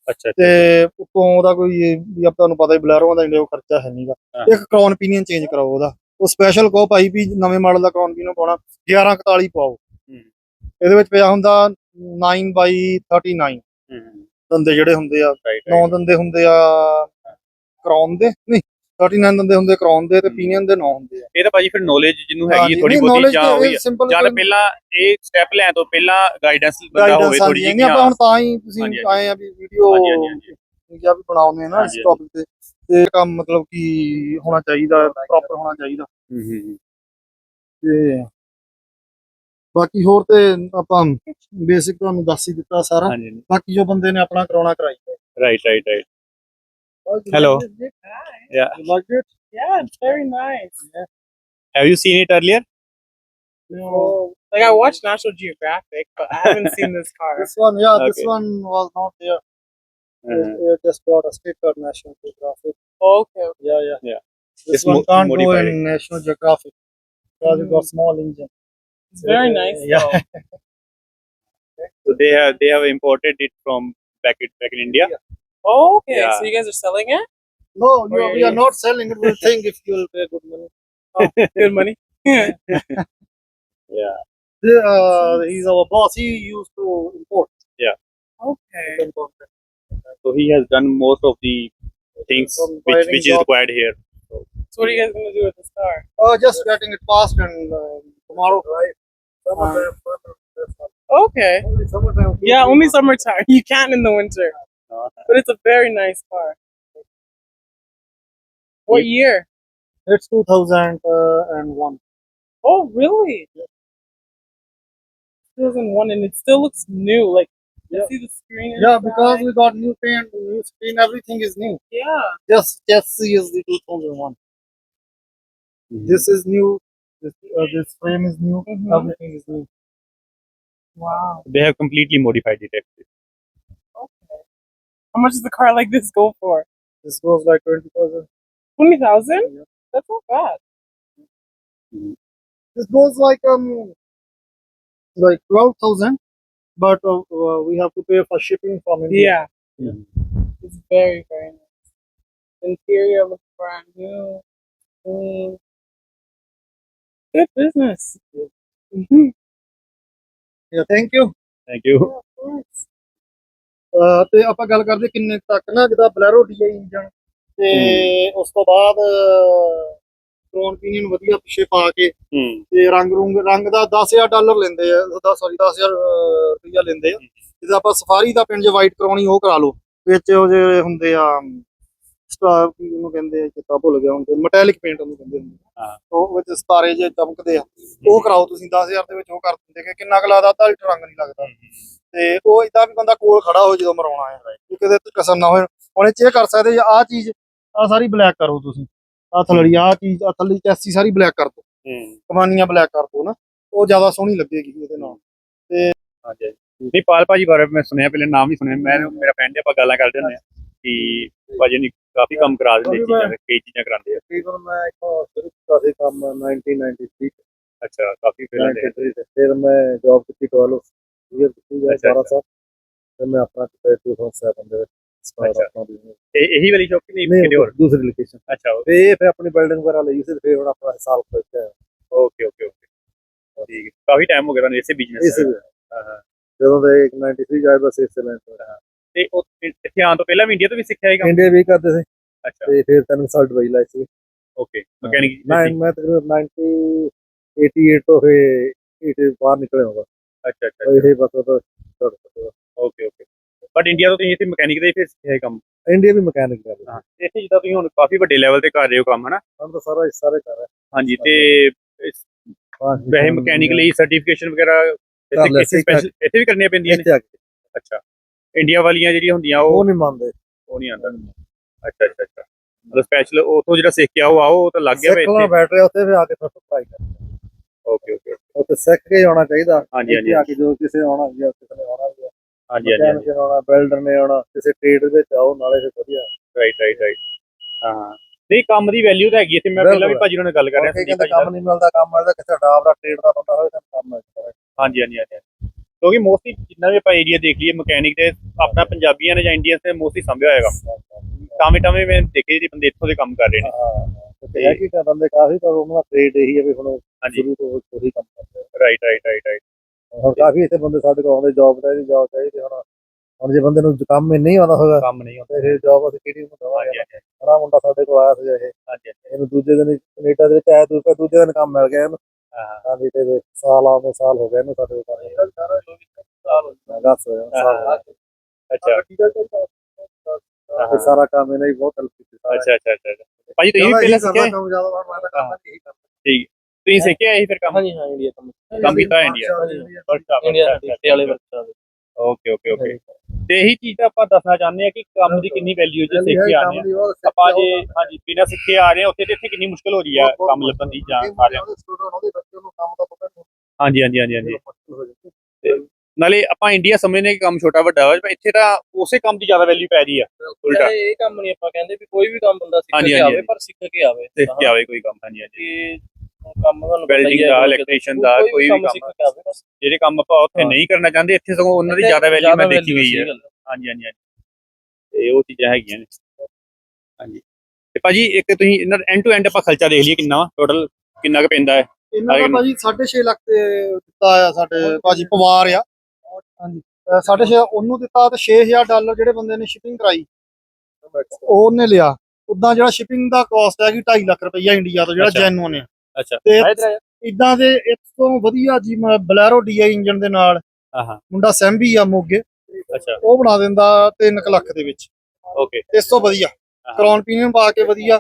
ਅੱਛਾ ਤੇ ਉਤੋਂ ਉਹਦਾ ਕੋਈ ਵੀ ਆਪ ਤੁਹਾਨੂੰ ਪਤਾ ਹੀ ਬਲੈਰੋ ਦਾ ਇੰਡੀਆ ਉਹ ਖਰਚਾ ਹੈ ਨਹੀਂਗਾ। ਇੱਕ ਕ੍ਰਾਉਨ ਪੀਨੀਅਨ ਚੇਂਜ ਕਰਾਓ ਉਹਦਾ। ਉਹ ਸਪੈਸ਼ਲ ਕਹੋ ਭਾਈ ਵੀ ਨਵੇਂ ਮਾਡਲ ਦਾ ਕ੍ਰਾਉਨ ਪੀਨੀਅਨ ਪਾਉਣਾ 1141 ਪਾਓ। ਇਹਦੇ ਵਿੱਚ ਪਿਆ ਹੁੰਦਾ 9 ਬਾਈ 39 ਹੂੰ ਦੰਦੇ ਜਿਹੜੇ ਹੁੰਦੇ ਆ 9 ਦੰਦੇ ਹੁੰਦੇ ਆ ਕ੍ਰਾਉਨ ਦੇ। ਨਹੀਂ 39 ਦੰਦੇ ਹੁੰਦੇ ਕ੍ਰਾਉਨ ਦੇ ਤੇ ਪੀਨੀਅਨ ਦੇ 9 ਹੁੰਦੇ ਆ। ਇਹ ਤਾਂ ਭਾਜੀ ਫਿਰ ਨੋਲੇਜ ਜਿਹਨੂੰ ਹੈਗੀ ਥੋੜੀ ਬਹੁਤੀ ਜਾਂ ਹੋਈ ਜਾਂ ਤਾਂ ਪਹਿਲਾਂ ਇਹ ਸਟੈਪ ਲੈਣ ਤੋਂ ਪਹਿਲਾਂ ਗਾਈਡੈਂਸ ਬੰਦਾ ਹੋਵੇ ਥੋੜੀ ਜਿਹੀ ਆਪਾਂ ਹੁਣ ਤਾਂ ਹੀ ਤੁਸੀਂ ਆਏ ਆ ਵੀ ਵੀਡੀਓ ਕਿਹਾ ਵੀ ਬਣਾਉਂਦੇ ਆ ਨਾ ਇਸ ਟੌਪਿਕ ਤੇ। ਤੇ ਕੰਮ ਮਤਲਬ ਕਿ ਹੋਣਾ ਚਾਹੀਦਾ ਪ੍ਰੋਪਰ ਹੋਣਾ ਚਾਹੀਦਾ। ਤੇ ਬਾਕੀ ਹੋਰ ਤੇ ਆਪਾਂ ਬੇਸਿਕ ਤੁਹਾਨੂੰ ਦੱਸ ਹੀ ਦਿੱਤਾ ਸਾਰਾ। ਬਾਕੀ ਜੋ ਬੰਦੇ ਨੇ ਆਪਣਾ ਕਰਾਉਣਾ ਕਰਾਈ। Right right right Hello. Yeah. You like it? Yeah, it's very nice. Yeah. Have you seen it earlier? No. Like I watched National Geographic, but I haven't seen this car. This one, yeah, this one was not there. They- uh-huh. just brought a sticker National Geographic. Okay, okay. Yeah, yeah. Yeah. This It's one mo- can't go in National Geographic because it got mm. small engine. it's very nice. Yeah. Okay. so they have they have imported it from back it, back in India. Oh, okay. Yeah. So you guys are selling it? No, you, yeah, we are not selling it. We'll think if you'll pay good money. Good money. Yeah. The, uh, he's our boss. He used to import. Yeah. Okay. import. So he has done most of the things Some which which is required here. So what are you guys gonna do with this car? Uh, just getting it passed and uh, tomorrow. Right. Okay. Only summertime. Yeah, only summertime. You can't in the winter. But it's a very nice car. What year? It's 2001. Oh, really? 2001, and it still looks new. Like, you Yeah. see the screen? Yeah, inside? because we got new paint, new screen, everything is new. yeah. Just chassis is the 2001. This is new. This, uh, this frame is new. Mhm. Everything is new. Wow. they have completely modified it. Actually. Okay. How much does a car like this go for? This goes like 20,000. Twenty thousand? Yeah. That's not bad. This goes like um like 12,000, but uh, uh, we have to pay for shipping from India. Yeah. It's very, very nice. Interior looks brand new. Clean. Good business. Mhm. Yeah, thank you. Thank you. Yeah, of course. ਅਹ ਤੇ ਆਪਾਂ ਗੱਲ ਕਰਦੇ ਕਿੰਨੇ ਤੱਕ ਨਾ ਜਿਹਦਾ ਬਲੈਰੋ ਡੀਆਈ ਇੰਜਨ ਤੇ ਉਸ ਤੋਂ ਬਾਅਦ ਕ੍ਰੋਨ ਪੀਨੀਅਨ ਵਧੀਆ ਪਿੱਛੇ ਪਾ ਕੇ. ਤੇ ਰੰਗ ਰੂੰਗ ਰੰਗ ਦਾ 10000 ਡਾਲਰ ਲੈਂਦੇ ਆ ਸੌਰੀ 10000 ਰੁਪਇਆ ਲੈਂਦੇ ਆ। ਜਿਹਦਾ ਆਪਾਂ ਸਫਾਰੀ ਦਾ ਪਿੰਡ ਵਾਈਟ ਕਰਾਉਣੀ ਉਹ ਕਰਾ ਲਓ। ਵਿੱਚ ਉਹ ਜਿਹੜੇ ਹੁੰਦੇ ਆ ਸਟਾਰ ਕੀ ਉਹਨੂੰ ਕਹਿੰਦੇ ਆ ਚੇਤਾ ਭੁੱਲ ਗਿਆ ਹੁਣ ਤੇ ਮੈਟੈਲਿਕ ਪੇਂਟ ਉਹਨੂੰ ਕਹਿੰਦੇ ਹੁੰਦੇ ਆ। ਉਹ ਵਿੱਚ ਸਿਤਾਰੇ ਜੇ ਚਮਕਦੇ ਆ ਉਹ ਕਰਾਓ ਤੁਸੀਂ 10000 ਦੇ ਵਿੱਚ ਉਹ ਕਰ ਦਿੰਦੇ ਕਿ ਕਿੰਨਾ ਕੁ ਲੱਗਦਾ ਅੱਧਾ ਲੀਟਰ ਰੰਗ ਨਹੀਂ ਲੱਗਦਾ। ਤੇ ਉਹ ਇਦਾਂ ਵੀ ਬੰਦਾ ਕੋਲ ਖੜਾ ਹੋ ਜਦੋਂ ਮਰਾਉਣਾ ਹੈ। ਕਿ ਕਿਤੇ ਕਸਰ ਨਾ ਹੋਏ। ਹੁਣ ਇਹ 'ਚ ਕਰ ਸਕਦੇ ਆ ਚੀਜ਼ ਆ ਸਾਰੀ ਬਲੈਕ ਕਰੋ ਤੁਸੀਂ। ਆ ਥਲੜੀ ਆ ਚੀਜ਼ ਆ ਥੱਲੀ ਚੈਸੀ ਸਾਰੀ ਬਲੈਕ ਕਰ ਦੋ. ਕਮਾਨੀਆਂ ਬਲੈਕ ਕਰ ਦੋ ਨਾ। ਉਹ ਜ਼ਿਆਦਾ ਸੋਹਣੀ ਲੱਗੇਗੀ ਇਹਦੇ ਨਾਲ। ਹਾਂਜੀ। ਨਹੀਂ ਪਾਲ ਭਾਜੀ ਬਾਰੇ ਮੈਂ ਸੁਣਿਆ ਪਹਿਲੇ ਨਾਮ ਹੀ ਸੁਣਿਆ। ਮੈਂ ਮੇਰਾ ਫਰੈਂਡ ਆਪਾਂ ਗੱਲਾਂ ਕਰਦੇ ਹੁੰਦੇ ਆ ਕਿ ਭਾਜੀ ਨੇ ਕਾਫੀ ਕੰਮ ਕਰਾ ਦਿੰਦੇ ਚੀਜ਼ਾਂ ਕਈ ਚੀਜ਼ਾਂ ਕਰਾਉਂਦੇ ਆ। ਤਕਰੀਬਨ ਮੈਂ ਇੱਥੋਂ ਸ਼ੁਰੂ ਕੀਤਾ ਸੀ ਕੰਮ 1993 ਅੱਛਾ ਕਾਫੀ ਪਹਿਲਾਂ ਦੇ 93 ਤੇ ਫਿਰ ਮੈਂ ਜੌਬ ਕੀਤੀ ਟਵਾਲੋ ਕਲੀਅਰ ਕੀਤੀ ਜਾਏ ਅੱਛਾ, 12 ਸਾਲ ਤੇ ਮੈਂ ਆਪਣਾ ਕਿਤੇ 2007 ਦੇ ਵਿੱਚ ਸਟਾਰਟ ਅੱਛਾ। ਆਪਣਾ business ਇਹ ਇਹੀ ਵਾਲੀ ਸ਼ੌਪ ਕਿ ਨਹੀਂ ਨਹੀਂ ਕਿਤੇ ਹੋਰ? ਦੂਸਰੀ ਲੋਕੇਸ਼ਨ ਅੱਛਾ ਤੇ ਇਹ ਫਿਰ ਆਪਣੀ ਬਿਲਡਿੰਗ ਵਗੈਰਾ ਲਈ ਸੀ ਤੇ ਫਿਰ ਹੁਣ ਆਪਣਾ ਸਾਲ ਕੁ ਇੱਥੇ ਓਕੇ ਓਕੇ ਓਕੇ ਠੀਕ ਹੈ। ਕਾਫੀ ਟਾਈਮ ਹੋ ਗਿਆ ਤੁਹਾਨੂੰ ਇਸੇ ਬਿਜ਼ਨਸ ਇਸੇ ਹਾਂ ਹਾਂ। ਜਦੋਂ ਦੇ 93 ਜਾਏ ਬਸ ਇਸੇ ਲਾਈਨ ਤੋਂ। ਤੇ ਉਹ ਇੱਥੇ ਆਉਣ ਤੋਂ ਪਹਿਲਾਂ ਵੀ ਇੰਡੀਆ ਤੋਂ ਵੀ ਸਿੱਖਿਆ ਇਹ ਕੰਮ? ਇੰਡੀਆ ਵੀ ਕਰਦੇ ਸੀ। ਅੱਛਾ। ਤੇ ਫਿਰ ਤਿੰਨ ਸਾਲ ਦੁਬਈ ਲਾਈ ਸੀ ਓਕੇ ਮਕੈਨਿਕ ਮੈਂ ਮੈਂ ਤਕਰੀਬਨ 90 88 ਤੋਂ ਫਿਰ ਇਹ ਬਾਹਰ ਨਿਕਲਿਆ ਹੋਗਾ ਅੱਛਾ ਅੱਛਾ ਇਹ ਬਸ ਉਹ ਓਕੇ ਓਕੇ। ਬਟ ਇੰਡੀਆ ਤੋਂ ਤੁਸੀਂ ਇੱਥੇ ਮਕੈਨਿਕ ਦਾ ਹੀ ਫਿਰ ਸਿੱਖਿਆ ਇਹ ਕੰਮ? ਇੰਡੀਆ ਵੀ ਮਕੈਨਿਕ ਕਰ ਰਿਹਾ। ਹਾਂ ਇੱਥੇ ਜਿੱਦਾਂ ਤੁਸੀਂ ਹੁਣ ਕਾਫੀ ਵੱਡੇ ਲੈਵਲ ਤੇ ਕਰ ਰਹੇ ਹੋ ਕੰਮ ਹਨਾ? ਹੁਣ ਤਾਂ ਸਾਰਾ ਸਾਰੇ ਕਰ ਰਿਹਾ। ਹਾਂਜੀ ਤੇ ਵੈਸੇ ਮਕੈਨਿਕ ਲਈ ਸਰਟੀਫਿਕੇਸ਼ਨ ਵਗੈਰਾ ਇੱਥੇ ਸਿੱਖ- special- ਇੱਥੇ ਵੀ ਕਰਨੀਆਂ ਪੈਂਦੀਆਂ ਨੇ? ਅੱਛਾ। ਇੰਡੀਆ ਵਾਲੀਆਂ ਜਿਹੜੀਆਂ ਹੁੰਦੀਆਂ ਉਹ ਨਹੀਂ ਮੰਨਦੇ। ਉਹ ਨਹੀਂ ਆਉਂਦਾ। ਅੱਛਾ ਅੱਛਾ ਅੱਛਾ। ਮਤਲਬ ਸਪੈਸ਼ਲ ਉਥੋਂ ਜਿਹੜਾ ਸਿੱਖ ਕੇ ਆਓ ਆਓ ਉਹ ਤਾਂ ਲੱਗ ਗਿਆ ਵਾ ਇੱਥੇ। ਬੈਠ ਰਿਹਾ ਉੱਥੇ ਫਿਰ ਆ ਕੇ ਫਿਰ ਟਰਾਈ ਕਰ। ਓਕੇ ਓਕੇ ਉੱਥੇ ਸਿੱਖ ਕੇ ਹੀ ਆਉਣਾ ਚਾਹੀਦਾ। ਹਾਂਜੀ ਹਾਂਜੀ ਇੱਥੇ ਆ ਕੇ ਜੋ ਕਿਸੇ ਆਉਣਾ ਜਾਂ ਕਿਸੇ ਨੇ ਆਉਣਾ ਜਾਂ ਹਾਂਜੀ ਹਾਂਜੀ ਮਕੈਨਿਕ ਨੇ ਆਉਣਾ ਬਿਲਡਰ ਨੇ ਆਉਣਾ ਕਿਸੇ ਟ੍ਰੇਡ ਵਿੱਚ ਆਓ ਨਾਲੇ ਫਿਰ ਵਧੀਆ। ਰਾਈਟ ਰਾਈਟ ਰਾਈਟ ਹਾਂ ਨਹੀਂ ਕੰਮ ਦੀ ਵੈਲਿਊ ਤਾਂ ਹੈਗੀ ਇੱਥੇ। ਮੈਂ ਪਹਿਲਾਂ ਵੀ ਬਿਲਕੁਲ। ਭਾਜੀ ਨਾਲ ਗੱਲ ਕਰ ਰਿਹਾ ਸੀ। ਕਹਿੰਦੇ ਕੰਮ ਨਹੀਂ ਮਿਲਦਾ ਕੰਮ ਮਿਲਦਾ ਕਿਸੇ ਡਾਬ ਦਾ ਟ੍ਰੇਡ ਦਾ ਬੰਦਾ ਹੋਵੇ ਤਾਂ ਕੰਮ ਮਿਲਦਾ। ਹਾਂਜੀ ਹਾਂਜੀ ਹਾਂਜੀ। ਕਿਉਂਕਿ ਮੋਸਟਲੀ ਜਿੰਨਾ ਵੀ ਆਪਾਂ ਏਰੀਆ ਦੇਖ ਲਈਏ ਮਕੈਨਿਕ ਦੇ ਆਪਣਾ ਪੰਜਾਬੀਆਂ ਨੇ ਜਾਂ ਇੰਡੀਅਨਸ ਨੇ ਮੋਸਟਲੀ ਸੰਭਿਆ ਹੋਏਗਾ ਟਾਵੇਂ ਟਾਵੇਂ ਮੈਂ ਦੇਖੇ ਜੀ ਬੰਦੇ ਇੱਥੋਂ ਦੇ ਕੰਮ ਕਰ ਰਹੇ ਨੇ। ਹਾਂ। ਤੇ ਹੈ ਕਿ ਬੰਦੇ ਕਾਫੀ ਪਰ ਉਹਨਾਂ ਦਾ ਟ੍ਰੇਡ ਇਹੀ ਹੈ ਵੀ ਹੁਣ ਸ਼ੁਰੂ ਤੋਂ ਉਹੀ ਕੰਮ ਕਰਦੇ ਆ। ਰਾਈਟ ਰਾਈਟ ਰਾਈਟ ਰਾਈਟ ਹੁਣ ਕਾਫੀ ਇੱਥੇ ਬੰਦੇ ਸਾਡੇ ਕੋਲ ਆਉਂਦੇ ਜੌਬ ਚਾਹੀਦੀ ਜੌਬ ਚਾਹੀਦੀ ਹੁਣ ਹੁਣ ਜੇ ਬੰਦੇ ਨੂੰ ਕੰਮ ਹੀ ਨਹੀਂ ਆਉਂਦਾ ਹੋਗਾ ਕੰਮ ਨਹੀਂ ਹੁੰਦਾ ਤੇ ਫਿਰ ਜੌਬ ਅਸੀਂ ਕਿਹੜੀ ਨੂੰ ਦਵਾਂਗੇ? ਹਾਂਜੀ ਹਾਂਜੀ। ਮੁੰਡਾ ਸਾਡੇ ਕੋਲ ਆਇਆ ਸੀ ਇਹ। ਹਾਂਜੀ ਇਹਨੂੰ ਦੂਜੇ ਦਿਨ ਹੀ ਕੈਨੇਡਾ ਦੇ ਵਿੱਚ ਆਇਆ ਦੂਜੇ ਦੂਜੇ ਦਿਨ ਕੰਮ ਮਿਲ ਗਿਆ ਇਹਨੂੰ। ਹਾਂ ਹਾਂਜੀ ਤੇ ਦੇ ਸਾਲ ਆਉਂਦੇ ਸਾਲ ਹੋ ਗਏ ਇਹਨੂੰ ਸਾਡੇ ਕੋਲ ਕੰਮ ਦੱਸ ਹੋਇਆ ਸਾਲ ਹੋ। ਅੱਛਾ। ਤੇ ਸਾਰਾ ਕੰਮ ਇਹਨੇ ਹੀ ਬਹੁਤ ਹੈਲਪ ਕੀਤੀ। ਸਾਰਾ ਅੱਛਾ ਅੱਛਾ ਅੱਛਾ ਅੱਛਾ। ਭਾਜੀ ਤੁਸੀਂ ਵੀ ਪਹਿਲਾਂ ਸਿੱਖਿਆ ਕੰਮ ਜ਼ਿਆਦਾ ਵਾਰ ਮੈਂ ਤਾਂ ਕੰਮ। ਕਰਦਾ ਤੁਸੀਂ ਸਿੱਖਿਆ ਇਹੀ ਫਿਰ ਕੰਮ? ਹਾਂਜੀ ਹਾਂ ਇੰਡੀਆ ਤੋਂ। ਕੰਮ ਕੀਤਾ ਇੰਡੀਆ ਇੰਡੀਆ ਦੇ ਵਾਲੇ ਬੱਚਾ ਓਕੇ ਓਕੇ ਓਕੇ ਤੇ ਇਹੀ ਚੀਜ਼ ਤਾਂ ਆਪਾਂ ਦੱਸਣਾ ਚਾਹੁੰਦੇ ਆ ਕਿ ਕੰਮ ਦੀ ਕਿੰਨੀ ਵੈਲਿਊ ਜੇ ਸਿੱਖ ਕੇ ਆਨੇ ਆ ਆਪਾਂ ਜੇ ਹਾਂਜੀ ਬਿਨਾਂ ਸਿੱਖੇ ਆ ਰਹੇ ਆ ਉੱਥੇ ਤੇ ਇੱਥੇ ਕਿੰਨੀ ਮੁਸ਼ਕਲ ਹੋ ਰਹੀ ਆ ਕੰਮ ਲੱਭਣ ਦੀ ਜਾਂ ਸਾਰਿਆਂ ਨੂੰ। ਹਾਂਜੀ ਹਾਂਜੀ ਹਾਂਜੀ ਹਾਂਜੀ। ਨਾਲੇ ਆਪਾਂ ਇੰਡੀਆ ਸਮਝਦੇ ਕਿ ਕੰਮ ਛੋਟਾ ਵੱਡਾ ਪਰ ਇੱਥੇ ਤਾਂ ਉਸੇ ਕੰਮ ਦੀ ਜ਼ਿਆਦਾ ਵੈਲਿਊ ਪੈ ਰਹੀ ਆ ਉਲਟਾ। ਇਹ ਕੰਮ ਨਹੀਂ ਆਪਾਂ ਕਹਿੰਦੇ ਵੀ ਕੋਈ ਵੀ ਕੰਮ ਬੰਦਾ ਸਿੱਖ ਹਾਂਜੀ, ਕੇ ਹਾਂਜੀ, ਆਵੇ ਪਰ ਸਿੱਖ ਕੇ ਆਵੇ। ਸਿੱਖ ਕੇ ਆਵੇ ਕੋਈ ਕੰਮ ਹਾਂਜੀ ਹਾਂਜੀ। ਕੰਮ ਤੁਹਾਨੂੰ ਹੈ ਦਾ, electrician ਦਾ, ਕੋਈ ਵੀ ਕੰਮ ਜਿਹੜੇ ਕੰਮ ਆਪਾਂ ਉੱਥੇ। ਨਹੀਂ ਕਰਨਾ ਚਾਹੁੰਦੇ ਇੱਥੇ ਸਗੋਂ ਉਹਨਾਂ ਦੀ ਜ਼ਿਆਦਾ ਵੈਲਿਊ ਮੈਂ ਦੇਖੀ ਗਈ ਹੈ। ਹਾਂਜੀ ਹਾਂਜੀ ਹਾਂਜੀ। ਤੇ ਉਹ ਚੀਜ਼ਾਂ ਹੈਗੀਆਂ ਨੇ। ਹਾਂਜੀ। ਤੇ ਭਾਜੀ ਇੱਕ ਤੁਸੀਂ ਇਹਨਾਂ ਦਾ ਐਂਡ ਟੂ ਐਂਡ ਆਪਾਂ ਖਰਚਾ ਦੇਖ ਲਈਏ ਕਿੰਨਾ ਵਾ ਟੋਟਲ ਕਿੰਨਾ ਕੁ ਪੈਂਦਾ ਹੈ? ਇਹਨਾਂ ਦਾ ਭਾਜੀ 6.5 ਲੱਖ ਤੇ ਦਿੱਤਾ ਆ ਸਾਡੇ ਭਾਜੀ ਪਵਾਰ ਆ। ਹਾਂਜੀ। 6.5 ਉਹਨੂੰ ਦਿੱਤਾ ਤੇ 6000 ਡਾਲਰ ਜਿਹੜੇ ਬੰਦੇ ਨੇ ਸ਼ਿਪਿੰਗ ਕਰਾਈ। ਉਹਨੇ ਲਿਆ। ਉਦਾਂ ਜਿਹੜਾ ਸ਼ਿਪਿੰਗ ਦਾ ਕਾਸਟ ਹੈਗੀ 2.5 ਲੱਖ ਰੁਪਈਆ ਇੰਡੀਆ ਤੋਂ ਜਿਹੜਾ। ਜੈਨੂਨ ਆ। ਅੱਛਾ। ਤੇ। ਇਦਾਂ ਦੇ ਇਸ ਤੋਂ ਵਧੀਆ ਜੀ ਬਲੈਰੋ ਡੀਆਈ ਇੰਜਨ ਦੇ ਨਾਲ ਹਾਂ ਹਾਂ। ਮੁੰਡਾ ਸੈਂਬੀ ਆ ਮੋਗੇ। ਅੱਛਾ। ਉਹ ਬਣਾ ਦਿੰਦਾ 3 ਲੱਖ ਦੇ ਵਿੱਚ। ਓਕੇ ਇਸ ਤੋਂ ਵਧੀਆ। ਕ੍ਰੌਨ ਪ੍ਰੀਮੀਅਮ ਪਾ ਕੇ ਵਧੀਆ।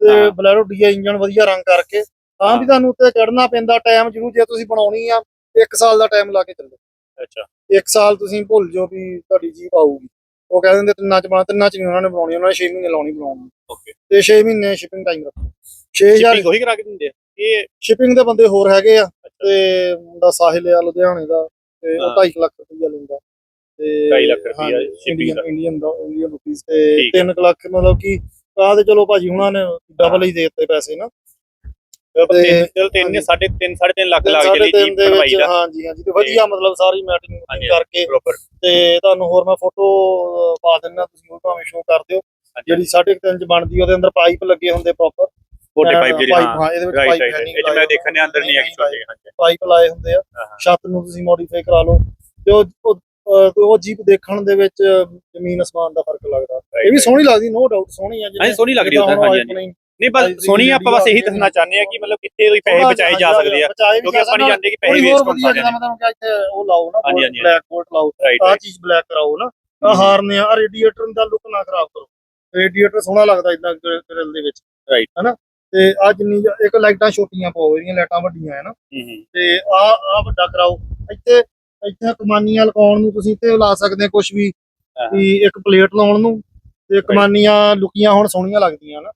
ਤੇ ਹਾਂ। ਬਲੈਰੋ ਡੀਆਈ ਇੰਜਨ ਵਧੀਆ ਰੰਗ ਕਰਕੇ। ਤਾਂ ਵੀ ਤੁਹਾਨੂੰ ਉੱਤੇ ਚੜਨਾ ਪੈਂਦਾ ਟਾਈਮ ਜ਼ਰੂਰ ਜੇ ਤੁਸੀਂ ਬਣਾਉਣੀ ਆ 1 ਸਾਲ ਦਾ ਟਾਈਮ ਲਾ ਕੇ ਚੱਲੋ। ਅੱਛਾ। ਇੱਕ ਸਾਲ ਤੁਸੀਂ ਭੁੱਲ ਜਾਓ ਵੀ ਤੁਹਾਡੀ ਜੀਪ ਆਊਗੀ। ਉਹ ਕਹਿ ਦਿੰਦੇ ਤਿੰਨਾਂ ਚ ਬਣਾ ਤਿੰਨਾਂ ਚ ਨਹੀਂ ਉਹਨਾਂ ਨੇ ਬਣਾਉਣੀ ਉਹਨਾਂ ਨੇ 6 ਮਹੀਨੇ ਲਾਉਣੀ ਬਣਾਉਣ ਓਕੇ ਤੇ 6 ਮਹੀਨੇ ਸ਼ਿਪਿੰਗ ਟਾਈਮ ਰੱਖੋ। 6000 ਸ਼ਿਪਿੰਗ ਉਹੀ ਕਰਾ ਕੇ ਦਿੰਦੇ ਆ? ਇਹ ਸ਼ਿਪਿੰਗ ਦੇ ਬੰਦੇ ਹੋਰ ਹੈਗੇ ਆ ਤੇ ਮੁੰਡਾ ਸਾਹਿਲ ਆ ਲੁਧਿਆਣੇ ਦਾ ਤੇ ਉਹ ਹਾਂ। 2.5 ਲੱਖ ਰੁਪਈਆ ਲੈਂਦਾ। ਤੇ 2.5 ਲੱਖ ਰੁਪਈਆ shipping ਦਾ। ਇੰਡੀਅਨ ਦਾ ਇੰਡੀਅਨ ਰੁਪੀਸ ਤੇ ਠੀਕ 3 ਲੱਖ ਮਤਲਬ ਕਿ ਆਹ ਤੇ ਚਲੋ ਭਾਜੀ ਹੁਣਾਂ ਨੇ ਡਬਲ ਹੀ ਦੇ ਦਿੱਤੇ ਪੈਸੇ ਨਾ। ਤੇ ਤੇ- ਚਲ ਤਿੰਨ ਹਾਂਜੀ। ਸਾਢੇ ਤਿੰਨ ਸਾਢੇ ਤਿੰਨ ਲੱਖ ਲੱਗ ਸਾਢੇ ਚਲੀ ਤਿੰਨ ਜੀਪ ਦੇ ਬਣਵਾਈ ਵਿੱਚ ਦਾ। ਹਾਂਜੀ ਹਾਂਜੀ। ਤੇ ਵਧੀਆ ਮਤਲਬ ਸਾਰੀ ਮੈਟਿੰਗ ਹਾਂਜੀ, ਕਰਕੇ ਪ੍ਰੋਪਰ ਤੇ ਤੁਹਾਨੂੰ ਹੋਰ ਮੈਂ ਫੋਟੋ ਪਾ ਦਿੰਦਾ ਤੁਸੀਂ ਉਹ ਭਾਵੇਂ ਸ਼ੋਅ ਕਰ ਦਿਓ। ਜਿਹੜੀ ਸਾਢੇ ਕੁ ਤਿੰਨ ਚ ਬਣਦੀ ਉਹਦੇ ਅੰਦਰ ਪਾਈਪ ਲੱਗੇ ਹੁੰਦੇ ਪ੍ਰੋਪਰ ਛੋਟੇ ਪਾਈਪ ਜਿਹੜੇ ਹਾਂ। ਹਾਂ ਇਹਦੇ ਵਿੱਚ ਰਾਈਟ ਪਾਈਪ ਰਾਈਟ ਹੈ ਇਹ 'ਚ ਮੈਂ ਦੇਖਣ ਦੇ ਅੰਦਰ ਨਹੀਂ ਹੈਗੀ ਛੋਟੇ ਹਾਂਜੀ। ਪਾਈਪ ਲਾਏ ਹੁੰਦੇ ਆ। ਛੱਤ ਨੂੰ ਤੁਸੀਂ ਮੋਡੀਫਾਈ ਕਰਾ ਲਓ। ਤੇ ਉਹ ਉਹ- ਜੀਪ ਦੇਖਣ ਦੇ ਵਿੱਚ ਜ਼ਮੀਨ ਅਸਮਾਨ ਦਾ ਫ਼ਰਕ ਲੱਗਦਾ। ਇਹ ਵੀ ਸੋਹਣੀ ਲੱਗਦੀ ਨੋ ਡਾਊਟ ਸੋਹਣੀ ਆ। ਹਾਂਜੀ ਸੋਹਣੀ ਲੱਗਦੀ ਉਹ ਹਾਂਜੀ ਨਹੀਂ ਬਸ ਸੋਹਣੀ ਆਪਾਂ ਬਸ ਇਹੀ ਦੱਸਣਾ ਚਾਹੁੰਦੇ ਆ ਕਿ ਮਤਲਬ ਕਿੱਥੇ ਵੀ ਪੈਸੇ ਬਚਾਏ ਜਾ ਸਕਦੇ ਆ। ਕਿਉਂਕਿ ਆਪਾਂ ਨਹੀਂ ਜਾਣਦੇ ਕਿ ਪੈਸੇ ਵੇਸਟ ਵਧੀਆ ਸਕਦੇ ਜਿੱਦਾਂ ਮੈਂ ਤੁਹਾਨੂੰ ਕਿਹਾ ਇੱਥੇ ਉਹ ਲਾਓ ਨਾ ਬਲੈਕ ਕੋਟ ਲਾਓ। ਰਾਈਟ ਆਹ ਚੀਜ਼ ਬਲੈਕ ਕਰਾਓ ਨਾ ਆ ਹਾਰਨੇ ਆ ਰੇਡੀਏਟਰ ਦਾ ਲੁੱਕ ਨਾ ਖਰਾਬ ਕਰੋ। ਰੇਡੀਏਟਰ ਸੋਹਣਾ ਲੱਗਦਾ ਇਦਾਂ ਗ੍ਰਿਲ ਦੇ ਵਿੱਚ। Right. ਹੈਨਾ? ਤੇ ਆ ਜਿੰਨੀ ਇੱਕ ਲਾਈਟਾਂ ਛੋਟੀਆਂ ਪਾਓ ਇਹਦੀਆਂ ਲਾਈਟਾਂ ਵੱਡੀਆਂ ਹੈ ਨਾ। ਹੂੰ ਹੂੰ। ਤੇ ਆ ਆ ਵੱਡਾ ਕਰਾਓ। ਇੱਥੇ ਇੱਥੇ ਕਮਾਨੀਆਂ ਲਗਾਉਣ ਨੂੰ ਤੁਸੀਂ ਇੱਥੇ ਲਾ ਸਕਦੇ ਕੁਝ ਵੀ ਹਾਂ। ਵੀ ਇੱਕ ਪਲੇਟ ਲਾਉਣ ਨੂੰ। ਤੇ ਕਮਾਨੀਆਂ ਲੁਕੀਆਂ ਹੁਣ ਸੋਹਣੀਆਂ ਲੱਗਦੀਆਂ ਨਾ।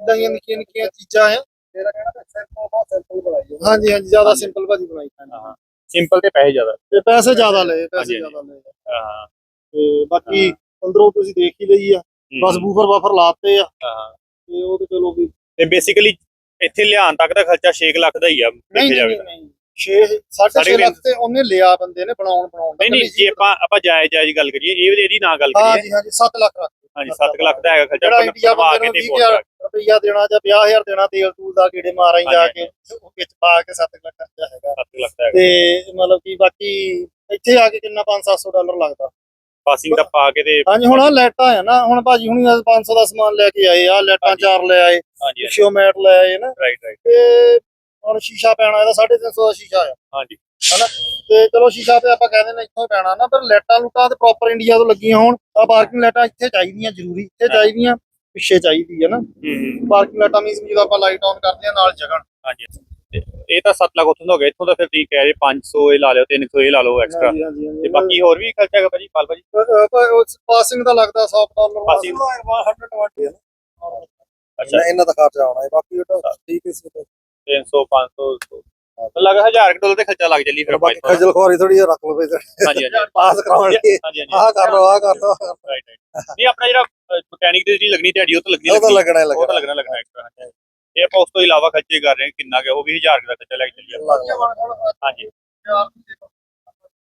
ਇਦਾਂ ਦੀਆਂ ਨਿੱਕੀਆਂ ਨਿੱਕੀਆਂ ਚੀਜ਼ਾਂ ਆ। ਤੇਰਾ ਕਹਿਣਾ ਸਿੰਪਲ ਬਹੁਤ ਸਿੰਪਲ ਬਣਾਈ ਹਾਂਜੀ ਹਾਂਜੀ ਜ਼ਿਆਦਾ ਸਿੰਪਲ ਭਾਜੀ ਬਣਾਈ ਹਾਂ ਸਿੰਪਲ ਤੇ ਪੈਸੇ ਜ਼ਿਆਦਾ। ਤੇ ਪੈਸੇ ਜ਼ਿਆਦਾ ਲਏ ਪੈਸੇ ਹਾਂਜੀ, ਜ਼ਿਆਦਾ ਲਏ। ਹਾਂ ਤੇ ਬਾਕੀ ਅੰਦਰੋਂ ਤੁਸੀਂ ਦੇਖ ਹੀ ਲਈ ਆ। ਬਸ ਬੂਫਰ ਵਾਫਰ ਲਾਤੇ ਆ। ਹਾਂ ਤੇ ਉਹ ਤੇ ਚਲੋ ਵੀ ਤੇ ਬੇਸਿਕਲੀ ਇੱਥੇ ਲਿਆਉਣ ਤੱਕ ਦਾ ਖਰਚਾ 6 ਲੱਖ ਦਾ ਹੀ ਆ ਦੇਖਿਆ ਨਹੀਂ ਜਾਵੇ ਨਹੀਂ 6 6.5 ਸਾਢੇ ਲੱਖ ਤੇ ਉਹਨੇ ਲਿਆ ਬੰਦੇ ਨੇ ਬਣਾਉਣ ਬਣਾਉਣ ਨਹੀਂ ਨਹੀਂ ਜੇ ਆਪਾਂ ਆਪਾਂ ਜਾਇਜ਼ ਜਾਇਜ਼ ਗੱਲ ਕਰੀਏ ਇਹ ਇਹਦੀ ਨਾ ਗੱਲ ਹਾਂ ਕਰੀਏ। ਜੀ ਹਾਂ ਜੀ 7 ਲੱਖ। ਰੱਖ ਹਾਂਜੀ 7 ਲੱਖ ਦਾ ਹੈਗਾ ਖਰਚਾ ਆਪਾਂ ਬਣਵਾ ਕੇ ਨੂੰ ਤੇ 20000 ਰੁਪਈਆ ਦੇਣਾ ਜਾਂ 50000 ਦੇਣਾ ਤੇਲ ਤੂਲ ਦਾ ਕੀੜੇ ਮਾਰ ਆਈ ਜਾ। ਕੇ ਉਹ ਵਿੱਚ ਪਾ ਕੇ 7 ਲੱਖ ਖਰਚਾ ਹੈਗਾ। 7 ਲੱਖ ਹੈਗਾ। ਤੇ ਮਤਲਬ ਕਿ ਬਾਕੀ ਇੱਥੇ ਆ ਕੇ ਕਿੰਨਾ 5-700 ਡਾਲਰ ਲੱਗਦਾ। ਪਾਸਿੰਗ ਦਾ ਪਾ ਕੇ ਤੇ ਹਾਂਜੀ ਹੁਣ ਆਹ ਲਾਈਟਾਂ ਆ ਨਾ ਹੁਣ ਭਾਜੀ ਹੁਣੀ 500 ਦਾ ਸਮਾਨ ਲੈ ਕੇ ਆਏ ਆ ਹਾਂਜੀ। ਚਾਰ ਲੈ ਆਏ ਪਿਛੋ ਮੈਟ ਲੈ ਆਏ ਨਾ। ਰਾਈਟ ਰਾਈਟ ਤੇ ਹੁਣ ਸ਼ੀਸ਼ਾ ਪੈਣਾ ਇਹਦਾ 350 ਦਾ ਸ਼ੀਸ਼ਾ ਆ। ਹਾਂਜੀ। ਹਨਾ? ਤੇ ਚਲੋ ਸ਼ੀਸ਼ਾ ਤੇ ਆਪਾਂ ਕਹਿੰਦੇ ਨੇ ਇੱਥੋਂ ਪੈਣਾ ਨਾ ਪਰ ਲਾਈਟਾਂ ਲੂਟਾਂ ਤੇ ਪ੍ਰੋਪਰ ਇੰਡੀਆ ਤੋਂ ਲੱਗੀਆਂ ਹੋਣ ਆ ਪਾਰਕਿੰਗ ਲਾਈਟਾਂ ਇੱਥੇ ਚਾਹੀਦੀਆਂ ਜ਼ਰੂਰੀ ਇੱਥੇ। ਚਾਹੀਦੀਆਂ। ਪਿੱਛੇ ਚਾਹੀਦੀ ਹੈ ਨਾ। ਹੂੰ ਹੂੰ। ਪਾਰਕਿੰਗ ਲਾਈਟਾਂ ਮੀਨਸ ਜਦੋਂ ਆਪਾਂ ਲਾਈਟ ਆਨ ਕਰਦੇ ਆ ਨਾਲ ਜਗਣ ਹਾਂਜੀ। ਤੇ ਇਹ ਤਾਂ 7 ਲੱਖ ਉੱਥੋਂ ਦਾ ਹੋ ਗਿਆ। ਇੱਥੋਂ ਦਾ ਫਿਰ ਤੁਸੀਂ ਕਹਿ ਰਹੇ 500 ਇਹ ਲਾ ਲਿਓ 300 ਇਹ ਲਾ ਲਓ ਐਕਸਟਰਾ ਤੇ ਬਾਕੀ ਹੋਰ ਵੀ ਖਰਚਾ ਹੈਗਾ ਭਾਜੀ ਪਾਲ ਭਾਜੀ? ਪਾਸਿੰਗ ਦਾ ਲੱਗਦਾ 100 ਡਾਲਰ Passing। 120 ਹੈ ਅੱਛਾ। ਇਹਨਾਂ ਦਾ ਖਰਚਾ ਆਉਣਾ ਹੈ ਬਾਕੀ ਉਹ ਤਾਂ ਠੀਕ ਹੀ ਸੀ 300 500 ਲੱਗਾ 1000 ਡਾਲਰ ਤੇ ਖਰਚਾ ਲੱਗ ਚੱਲੀ ਫਿਰ ਬਾਕੀ। ਖਜਲ ਖੁਆਰੀ ਥੋੜੀ ਜਿਹੀ ਰੱਖ ਲਓ ਬਈ ਹਾਂਜੀ ਹਾਂਜੀ। ਪਾਸ ਕਰਾਉਣ ਲਈ ਆਹ ਕਰ ਲਓ ਆਹ ਕਰ ਲਓ ਰਾਈਟ ਰਾਈਟ ਨਹੀਂ ਆਪਣਾ ਜਿਹੜਾ ਮਕੈਨਿਕ ਦੀ ਜਿਹੜੀ ਲੱਗਣੀ ਦਿਹਾੜੀ ਉਹ ਤਾਂ ਲੱਗਣੀ ਉਹ ਤਾਂ ਲੱਗਣੀ। ਲੱਗਣਾ ਹੀ ਉਹ ਤਾਂ ਲੱਗਣਾ ਲੱਗਣਾ ਐਕਸਟਰਾ ਇਹ ਆਪਾਂ ਉਸ ਤੋਂ ਇਲਾਵਾ ਖਰਚੇ ਕਰ ਰਹੇ ਹਾਂ ਕਿੰਨਾ ਕਿ ਉਹ ਵੀ 1000 ਦਾ ਖਰਚਾ ਲੈ ਕੇ ਹਾਂਜੀ।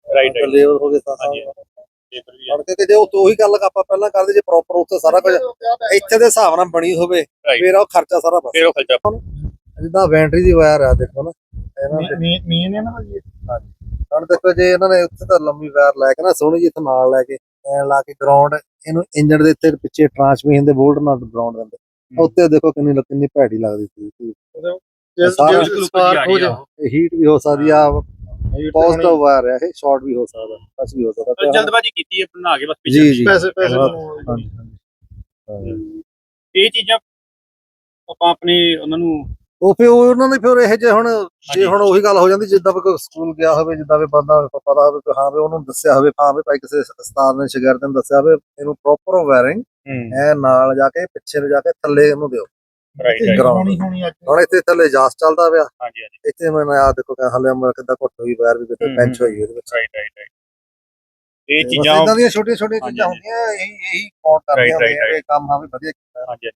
ਰਾਈਟ ਰਾਈਟ ਲੇਬਰ ਹੋ ਗਏ ਤਾਂ ਹਾਂਜੀ। ਪੇਪਰ ਵੀ ਹੈ। ਹੁਣ ਕਿ ਜੇ ਉਹ ਉਹੀ ਗੱਲ ਆਪਾਂ ਪਹਿਲਾਂ ਕਰਦੇ ਜੇ ਪ੍ਰੋਪਰ ਉੱਥੇ ਸਾਰਾ ਕੁਝ ਇੱਥੇ ਦੇ ਹਿਸਾਬ ਨਾਲ ਬਣੀ ਹੋਵੇ Right. ਫਿਰ ਉਹ ਖਰਚਾ ਸਾਰਾ ਫਿਰ ਉਹ ਖਰਚਾ ਜਿੱਦਾਂ ਬੈਟਰੀ ਦੀ ਵਾਇਰ ਆ ਦੇਖੋ ਨਾ। ਇਹਨਾਂ ਦੇ। ਮੀਨ ਨੇ ਨਾ ਭਾਜੀ ਹੁਣ ਦੇਖੋ ਜੇ ਇਹਨਾਂ ਨੇ ਉੱਥੇ ਤਾਂ ਲੰਮੀ ਵਾਇਰ ਲੈ ਕੇ ਨਾ ਸੋਹਣੀ ਜਿਹੀ ਇੱਥੇ ਨਾਲ ਲੈ ਕੇ ਐ ਲਾ ਕੇ ਗਰਾਊਂਡ ਇਹਨੂੰ ਇੰਜਨ ਦੇ ਉੱਤੇ ਪਿੱਛੇ ਟਰਾਂਸਮਿਸ਼ਨ ਦੇ ਬੋਲਟ ਨਾਲ ਗਰਾਊਂਡ ਦਿੰਦੇ। ਉੱਤੇ ਦੇਖੋ ਕਿੰਨੀ ਕਿੰਨੀ ਭੈੜੀ ਲੱਗਦੀ ਸੀ। ਜੇ ਜਾ ਹੀਟ ਵੀ ਹੋ ਸਕਦੀ ਆ ਪੋਜ਼ਿਟਿਵ ਵਾਇਰ ਹੈ ਇਹ ਸ਼ਾਰਟ ਵੀ ਹੋ ਸਕਦਾ ਕੁਛ ਵੀ ਹੋ ਸਕਦਾ। ਜਲਦਬਾਜੀ ਕੀਤੀ ਹੈ ਬਣਾ ਕੇ ਬਸ ਜੀ ਪਿੱਛੇ। ਜੀ ਪੈਸੇ ਪੈਸੇ। ਇਹ ਚੀਜ਼ਾਂ ਆਪਾਂ ਆਪਣੇ ਉਹਨਾਂ ਨੂੰ ਉਹ ਫਿਰ ਉਹ ਉਹਨਾਂ ਦੇ ਫਿਰ ਇਹ ਜੇ ਹੁਣ ਜੇ ਹੁਣ ਉਹੀ ਗੱਲ ਹੋ ਜਾਂਦੀ ਜਿੱਦਾਂ ਵੀ ਕੋਈ ਸਕੂਲ ਗਿਆ ਹੋਵੇ ਜਿੱਦਾਂ ਵੀ ਬੰਦਾ ਪਤਾ ਹੋਵੇ ਕਿ ਹਾਂ ਵੀ ਉਹਨੂੰ ਦੱਸਿਆ ਹੋਵੇ ਹਾਂ ਵੀ ਭਾਈ ਕਿਸੇ ਉਸਤਾਦ ਨੇ ਸ਼ਾਗਿਰਦ ਨੇ ਦੱਸਿਆ ਹੋਵੇ ਇਹਨੂੰ ਪ੍ਰੋਪਰ ਵਾਇਰਿੰਗ ਐ ਨਾਲ ਜਾ ਕੇ ਪਿੱਛੇ ਨੂੰ ਜਾ ਕੇ ਥੱਲੇ ਇਹਨੂੰ ਦਿਓ। ਰਾਈਟ। ਹੋਣੀ ਹੋਣੀ ਅੱਜ। ਹੁਣ ਇੱਥੇ ਥੱਲੇ ਜਾਸ ਚੱਲਦਾ ਪਿਆ। ਹਾਂਜੀ ਹਾਂਜੀ। ਇੱਥੇ ਮੈਂ ਆ ਦੇਖੋ ਕਿ ਹਲੇ ਅਮਰ ਕਿੱਦਾਂ ਘੁੱਟ ਹੋਈ ਵਾਇਰ ਵੀ ਕਿਤੇ ਪੈਂਚ ਹੋਈ ਉਹਦੇ ਵਿੱਚ। ਰਾਈਟ ਰਾਈਟ ਰਾਈਟ ਇਹ ਚੀਜ਼ਾਂ ਏਦਾਂ ਦੀਆਂ ਛੋਟੀਆਂ ਛੋਟੀਆਂ ਚੀਜ਼ਾਂ। ਹੁੰਦੀਆਂ ਇਹੀ ਇਹੀ ਕਾਊਂਟ ਕਰਦੀਆਂ ਇਹ ਕੰਮ ਹਾਂ ਵੀ ਵਧੀਆ ਕੀਤਾ। ਹਾਂਜੀ।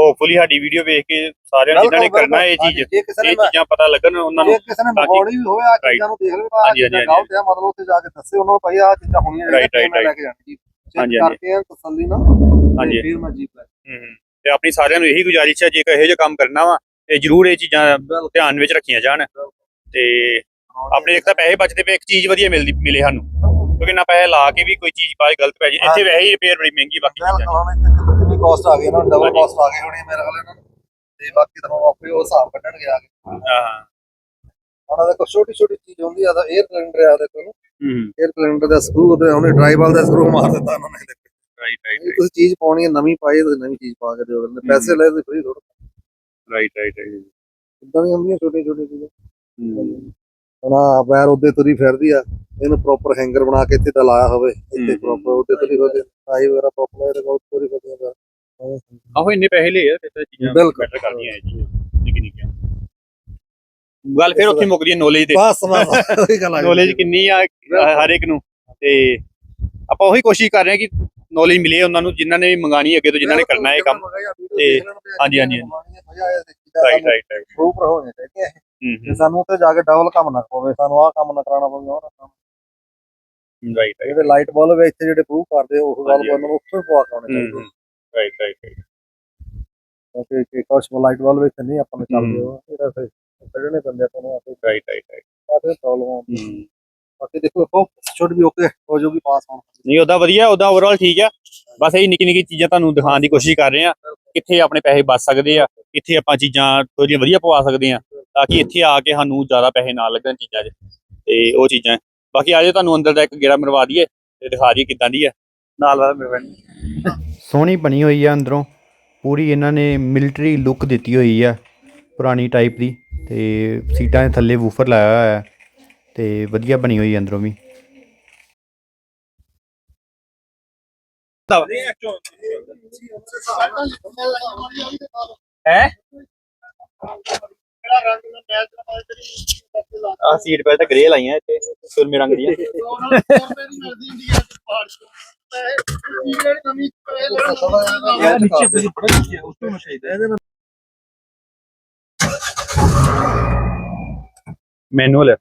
ਹੋਪਫੁਲੀ ਸਾਡੀ ਵੀਡੀਓ ਵੇਖ ਕੇ ਸਾਰਿਆਂ ਨੇ ਜਿਨ੍ਹਾਂ ਨੇ ਕਰਨਾ ਇਹ। ਚੀਜ਼ ਨੇ ਇਹ ਚੀਜ਼ਾਂ ਪਤਾ ਲੱਗਣ ਉਹਨਾਂ ਨੂੰ ਜੇ ਕਿਸੇ ਨੇ ਮਗਾਉਣੀ ਵੀ ਹੋਵੇ ਆ ਚੀਜ਼ਾਂ ਨੂੰ ਦੇਖ ਲਵੇ ਆ ਚੀਜ਼ਾਂ ਗਲਤ ਆ ਮਤਲਬ ਉੱਥੇ ਜਾ ਕੇ ਦੱਸੇ ਉਹਨਾਂ ਨੂੰ ਭਾਈ ਆ ਚੀਜ਼ਾਂ ਹੋਣੀਆਂ right, ਮੈਂ ਲੈ ਕੇ ਜਾਣੀ ਜੀ। ਚੈੱਕ ਹਾਂਜੀ। ਕਰਕੇ ਤਸੱਲੀ ਨਾਲ ਹਾਂਜੀ। ਫਿਰ ਮੈਂ ਲੈ ਹਮ, ਤੇ ਆਪਣੀ ਸਾਰਿਆਂ ਨੂੰ ਇਹੀ ਗੁਜ਼ਾਰਿਸ਼ ਹੈ ਜੇ ਕੋਈ ਇਹੋ ਜਿਹਾ ਕੰਮ ਕਰਨਾ ਵਾ ਤੇ ਜਰੂਰ ਇਹ ਚੀਜ਼ਾਂ ਧਿਆਨ ਵਿੱਚ ਰੱਖੀਆਂ ਜਾਣ। ਤੇ ਆਪਣੇ ਇੱਕ ਤਾਂ ਪੈਸੇ ਬਚਦੇ ਪਏ ਇੱਕ ਚੀਜ਼ ਵਧੀਆ ਮਿਲਦੀ ਮਿਲੇ ਸਾਨੂੰ। ਕਿਉਂਕਿ ਨਾ ਪੈਸੇ ਲਾ ਕੇ ਵੀ ਕੋਈ ਚੀਜ਼ ਬਾਅਦ ਗਲਤ ਪੈ ਜੇ। ਇੱਥੇ ਵੈਸੇ ਹੀ ਰਿਪੇਅਰ ਬੜੀ ਮਹਿੰਗੀ ਬਾਕੀ ਚੀਜ਼ਾਂ ਇੱਥੇ ਕਿੰਨੀ ਕਾਸਟ ਆ ਗਈ ਇਹਨਾਂ ਨੂੰ ਡਬਲ। ਕਾਸਟ ਆ ਗਈ ਹੋਣੀ ਮੇਰੇ ਕੋਲ ਇਹਨਾਂ ਨੂੰ। ਤੇ ਬਾਕੀ ਤੁਹਾਨੂੰ ਆਪੇ ਉਹ ਹਿਸਾਬ ਕੱਢਣਗੇ ਆ ਕੇ ਹਾਂ ਹੁਣ ਦੇਖੋ ਛੋਟੀ ਛੋਟੀ ਚੀਜ਼ ਹੁੰਦੀ ਆ ਤਾਂ 에ਅਰ ਸਿਲੰਡਰ ਆ ਦੇਖੋ ਹਮ 에ਅਰ ਸਿਲੰਡਰ ਦਾ ਸਕਰੂ ਤੇ ਉਹਨੇ ਡਰਾਈਵਲ ਦਾ ਸਕਰੂ ਮਾਰ ਦਿੱਤਾ ਉਹਨਾਂ ਨੇ। ਰਾਈਟ ਰਾਈਟ ਜੇ ਤੁਸੀਂ ਚੀਜ਼ ਪਾਉਣੀ ਹੈ ਨਵੀਂ ਪਾਈ ਤੁਸੀਂ ਨਵੀਂ ਚੀਜ਼ ਪਾ ਕੇ ਦਿਓ। ਕਹਿੰਦੇ ਪੈਸੇ ਲੈ ਤੁਸੀਂ ਫ੍ਰੀ ਥੋੜਾ ਰਾਈਟ ਰਾਈਟ ਇਦਾਂ ਦੀਆਂ ਹੁੰਦੀਆਂ ਛੋਟੀਆਂ ਛੋਟੀਆਂ ਚੀਜ਼ਾਂ। ਹੁਣ ਵੈਰ ਉਹਦੇ ਤੁਰੀ ਫਿਰਦੀ ਆ ਇਹਨੂੰ ਪ੍ਰੋਪਰ ਹੈਂਗਰ ਬਣਾ ਕੇ ਇੱਥੇ ਤਾਂ ਲਾਇਆ ਹੋਵੇ ਇੱਥੇ। ਪ੍ਰੋਪਰ ਉਹਦੇ ਤੁਰੀ ਫਿਰਦੀ ਆਹੀ ਵਗੈਰਾ ਪ੍ਰੋਪਰ ਇਹਦੇ ਕੋਲ ਤੁਰੀ ਫਿਰਦੀ ਆ। ਆਹੋ ਇੰਨੇ ਪੈਸੇ ਲਏ ਆ ਫਿਰ ਤਾਂ ਚੀਜ਼ਾਂ ਬਿਲਕੁਲ। better ਕਰਦੀਆਂ ਇਹ ਚੀਜ਼ਾਂ ਨਿੱਕੀ ਨਿੱਕੀਆਂ ਗੱਲ ਫਿਰ ਉੱਥੇ ਮੁੱਕਦੀ ਹੈ ਨੌਲੇਜ ਤੇ। ਬਸ ਬਸ ਉਹੀ ਗੱਲ ਆ। ਨੌਲੇਜ ਕਿੰਨੀ ਆ ਹਰ ਇੱਕ ਨੂੰ ਤੇ ਆਪਾਂ ਉਹੀ ਕੋਸ਼ਿਸ਼ ਕਰ ਰਹੇ ਹਾਂ ਕਿ ਨੌਲੇਜ ਮਿਲੇ ਉਹਨਾਂ ਨੂੰ ਜਿਨ੍ਹਾਂ ਨੇ ਮੰਗਾਣੀ ਅੱਗੇ ਤੋਂ ਜਿਨ੍ਹਾਂ ਨੇ ਕਰਨਾ ਇਹ ਕੰਮ ਤੇ ਹਾਂਜੀ, ਹਾਂਜੀ, ਰਾਈਟ ਰਾਈਟ ਰਾਈਟ ਪ੍ਰੂਫ ਹੋਣੇ ਚਾਹੀਦੇ ਤੇ ਸਾਨੂੰ ਉੱਥੇ ਜਾ ਕੇ ਡਬਲ ਕੰਮ ਨਾ ਪਵੇ ਸਾਨੂੰ ਆਹ ਕੰਮ ਨਾ ਕਰਾਉਣਾ ਪਵੇ ਉਹ ਨਾ ਕੰਮ ਰਾਈਟ ਜਿਹੜੇ ਲਾਈਟ ਬਲਬ ਇੱਥੇ ਜਿਹੜੇ ਪ੍ਰੂਫ ਕਰਦੇ ਉਹ ਗੱਲ ਉਹਨਾਂ ਨੂੰ ਉੱਥੇ ਪਵਾ ਕੇ ਆਉਣੇ ਚਾਹੀਦੇ। ਰਾਈਟ ਰਾਈਟ ਕਿਉਂਕਿ ਕਿ ਕੁਝ ਲਾਈਟ ਬਲਬ ਇੱਥੇ ਨਹੀਂ ਆਪਾਂ ਨੂੰ ਚੱਲਦੇ ਉਹ ਇਹਦਾ ਫਿਰ ਕੱਢਣੇ ਪੈਂਦੇ ਆਪਾਂ ਨੂੰ ਆਪੇ। ਰਾਈਟ ਰਾਈਟ ਰਾਈਟ ਕਾਫੀ ਪ੍ਰੋਬਲਮ ਆਉਂਦੀ। ਬਾਕੀ ਦੇਖੋ ਉਹ ਸ਼ੁੱਡ ਵੀ ਓਕੇ ਹੋ ਜਾਊਗੀ ਪਾਸ ਹੋਣ। ਨਹੀਂ ਉਹਦਾ ਵਧੀਆ ਉਹਦਾ ਓਵਰਆਲ ਠੀਕ ਆ। ਬਸ ਇਹ ਨਿੱਕੀ ਨਿੱਕੀ ਚੀਜ਼ਾਂ ਤੁਹਾਨੂੰ ਦਿਖਾਉਣ ਦੀ ਕੋਸ਼ਿਸ਼ ਕਰ ਰਹੇ ਆ ਕਿੱਥੇ ਆਪਣੇ ਪੈਸੇ ਬਚ ਸਕਦੇ ਆ ਕਿੱਥੇ ਆਪਾਂ ਚੀਜ਼ਾਂ ਥੋੜੀਆਂ ਵਧੀਆ ਪਵਾ ਸਕਦੇ ਆ। ਤਾਂ ਕਿ ਇੱਥੇ ਆ ਕੇ ਸਾਨੂੰ ਜ਼ਿਆਦਾ ਪੈਸੇ ਨਾ ਲੱਗਣ ਚੀਜ਼ਾਂ 'ਚ। ਤੇ ਉਹ ਚੀਜ਼ਾਂ ਬਾਕੀ ਆਜੋ ਤੁਹਾਨੂੰ ਅੰਦਰ ਦਾ ਇੱਕ ਗੇੜਾ ਮਰਵਾ ਦਈਏ ਤੇ ਦਿਖਾ ਦਈਏ ਕਿੱਦਾਂ ਦੀ ਆ ਨਾਲ ਵਾਲਾ ਮੇਰੇ friend ਸੋਹਣੀ ਬਣੀ ਹੋਈ ਆ ਅੰਦਰੋਂ। ਪੂਰੀ ਇਹਨਾਂ ਨੇ ਮਿਲਟਰੀ ਲੁੱਕ ਦਿੱਤੀ ਹੋਈ ਆ ਪੁਰਾਣੀ ਟਾਈਪ ਦੀ। ਤੇ ਸੀਟਾਂ ਦੇ ਥੱਲੇ ਵੂਫਰ ਲਾਇਆ ਹੋਇਆ ਹੈ। ਤੇ ਵਧੀਆ ਬਣੀ ਹੋਈ ਅੰਦਰੋਂ ਵੀ। ਹੈ? ਕਿਹੜਾ ਰੰਗ ਨਾਲ ਮੈਚ ਨਾਲ ਆ ਸੀਟ ਬੈਲਟ ਗ੍ਰੇ ਲਾਈਆਂ ਇੱਥੇ ਸੁਰਮੇ ਰੰਗ ਦੀਆਂ। ਮੈਨੂਅਲ ਹੈ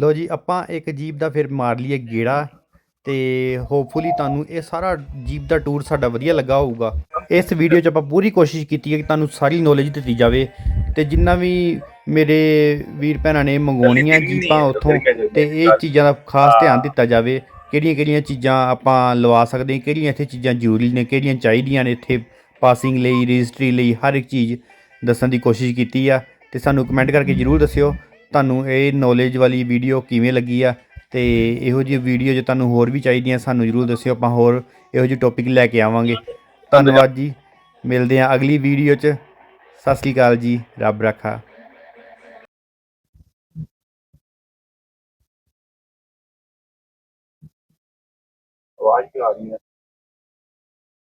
ਲੋ ਜੀ ਆਪਾਂ ਇੱਕ ਜੀਪ ਦਾ ਫਿਰ ਮਾਰ ਲਈਏ ਗੇੜਾ ਤੇ ਹੋਪਫੁਲੀ ਤੁਹਾਨੂੰ ਇਹ ਸਾਰਾ ਜੀਪ ਦਾ ਟੂਰ ਸਾਡਾ ਵਧੀਆ ਲੱਗਾ ਹੋਊਗਾ। ਇਸ ਵੀਡੀਓ 'ਚ ਆਪਾਂ ਪੂਰੀ ਕੋਸ਼ਿਸ਼ ਕੀਤੀ ਹੈ ਕਿ ਤੁਹਾਨੂੰ ਸਾਰੀ ਨੌਲੇਜ ਦਿੱਤੀ ਜਾਵੇ ਤੇ ਜਿੰਨਾ ਵੀ ਮੇਰੇ ਵੀਰ ਭੈਣਾਂ ਨੇ ਮੰਗਵਾਉਣੀਆਂ ਜੀਪਾਂ ਉੱਥੋਂ ਤੇ ਇਹ ਚੀਜ਼ਾਂ ਦਾ ਖਾਸ ਧਿਆਨ ਦਿੱਤਾ ਜਾਵੇ ਕਿਹੜੀਆਂ ਕਿਹੜੀਆਂ ਚੀਜ਼ਾਂ ਆਪਾਂ ਲਵਾ ਸਕਦੇ ਹਾਂ ਕਿਹੜੀਆਂ ਇੱਥੇ ਚੀਜ਼ਾਂ ਜ਼ਰੂਰੀ ਨੇ ਕਿਹੜੀਆਂ ਚਾਹੀਦੀਆਂ ਨੇ ਇੱਥੇ ਪਾਸਿੰਗ ਲਈ ਰਜਿਸਟਰੀ ਲਈ ਹਰ ਇੱਕ ਚੀਜ਼ ਦੱਸਣ ਦੀ ਕੋਸ਼ਿਸ਼ ਕੀਤੀ ਆ ਤੇ ਸਾਨੂੰ ਕਮੈਂਟ ਕਰਕੇ ਜਰੂਰ ਦੱਸਿਓ। ਤੁਹਾਨੂੰ ਇਹ ਨੌਲੇਜ ਵਾਲੀ ਵੀਡੀਓ ਕਿਵੇਂ ਲੱਗੀ ਆ? ਤੇ ਇਹੋ ਜਿਹੀ ਵੀਡੀਓ ਜੇ ਤੁਹਾਨੂੰ ਹੋਰ ਵੀ ਚਾਹੀਦੀਆਂ, ਸਾਨੂੰ ਜਰੂਰ ਦੱਸਿਓ, ਆਪਾਂ ਹੋਰ ਇਹੋ ਜਿਹੇ ਟੌਪਿਕ ਲੈ ਕੇ ਆਵਾਂਗੇ। ਧੰਨਵਾਦ ਜੀ। ਮਿਲਦੇ ਹਾਂ ਅਗਲੀ ਵੀਡੀਓ 'ਚ। ਸਤਿ ਸ੍ਰੀ ਅਕਾਲ ਜੀ। ਰੱਬ ਰੱਖਾ। ਆਵਾਜ਼ ਆ ਰਹੀ ਹੈ?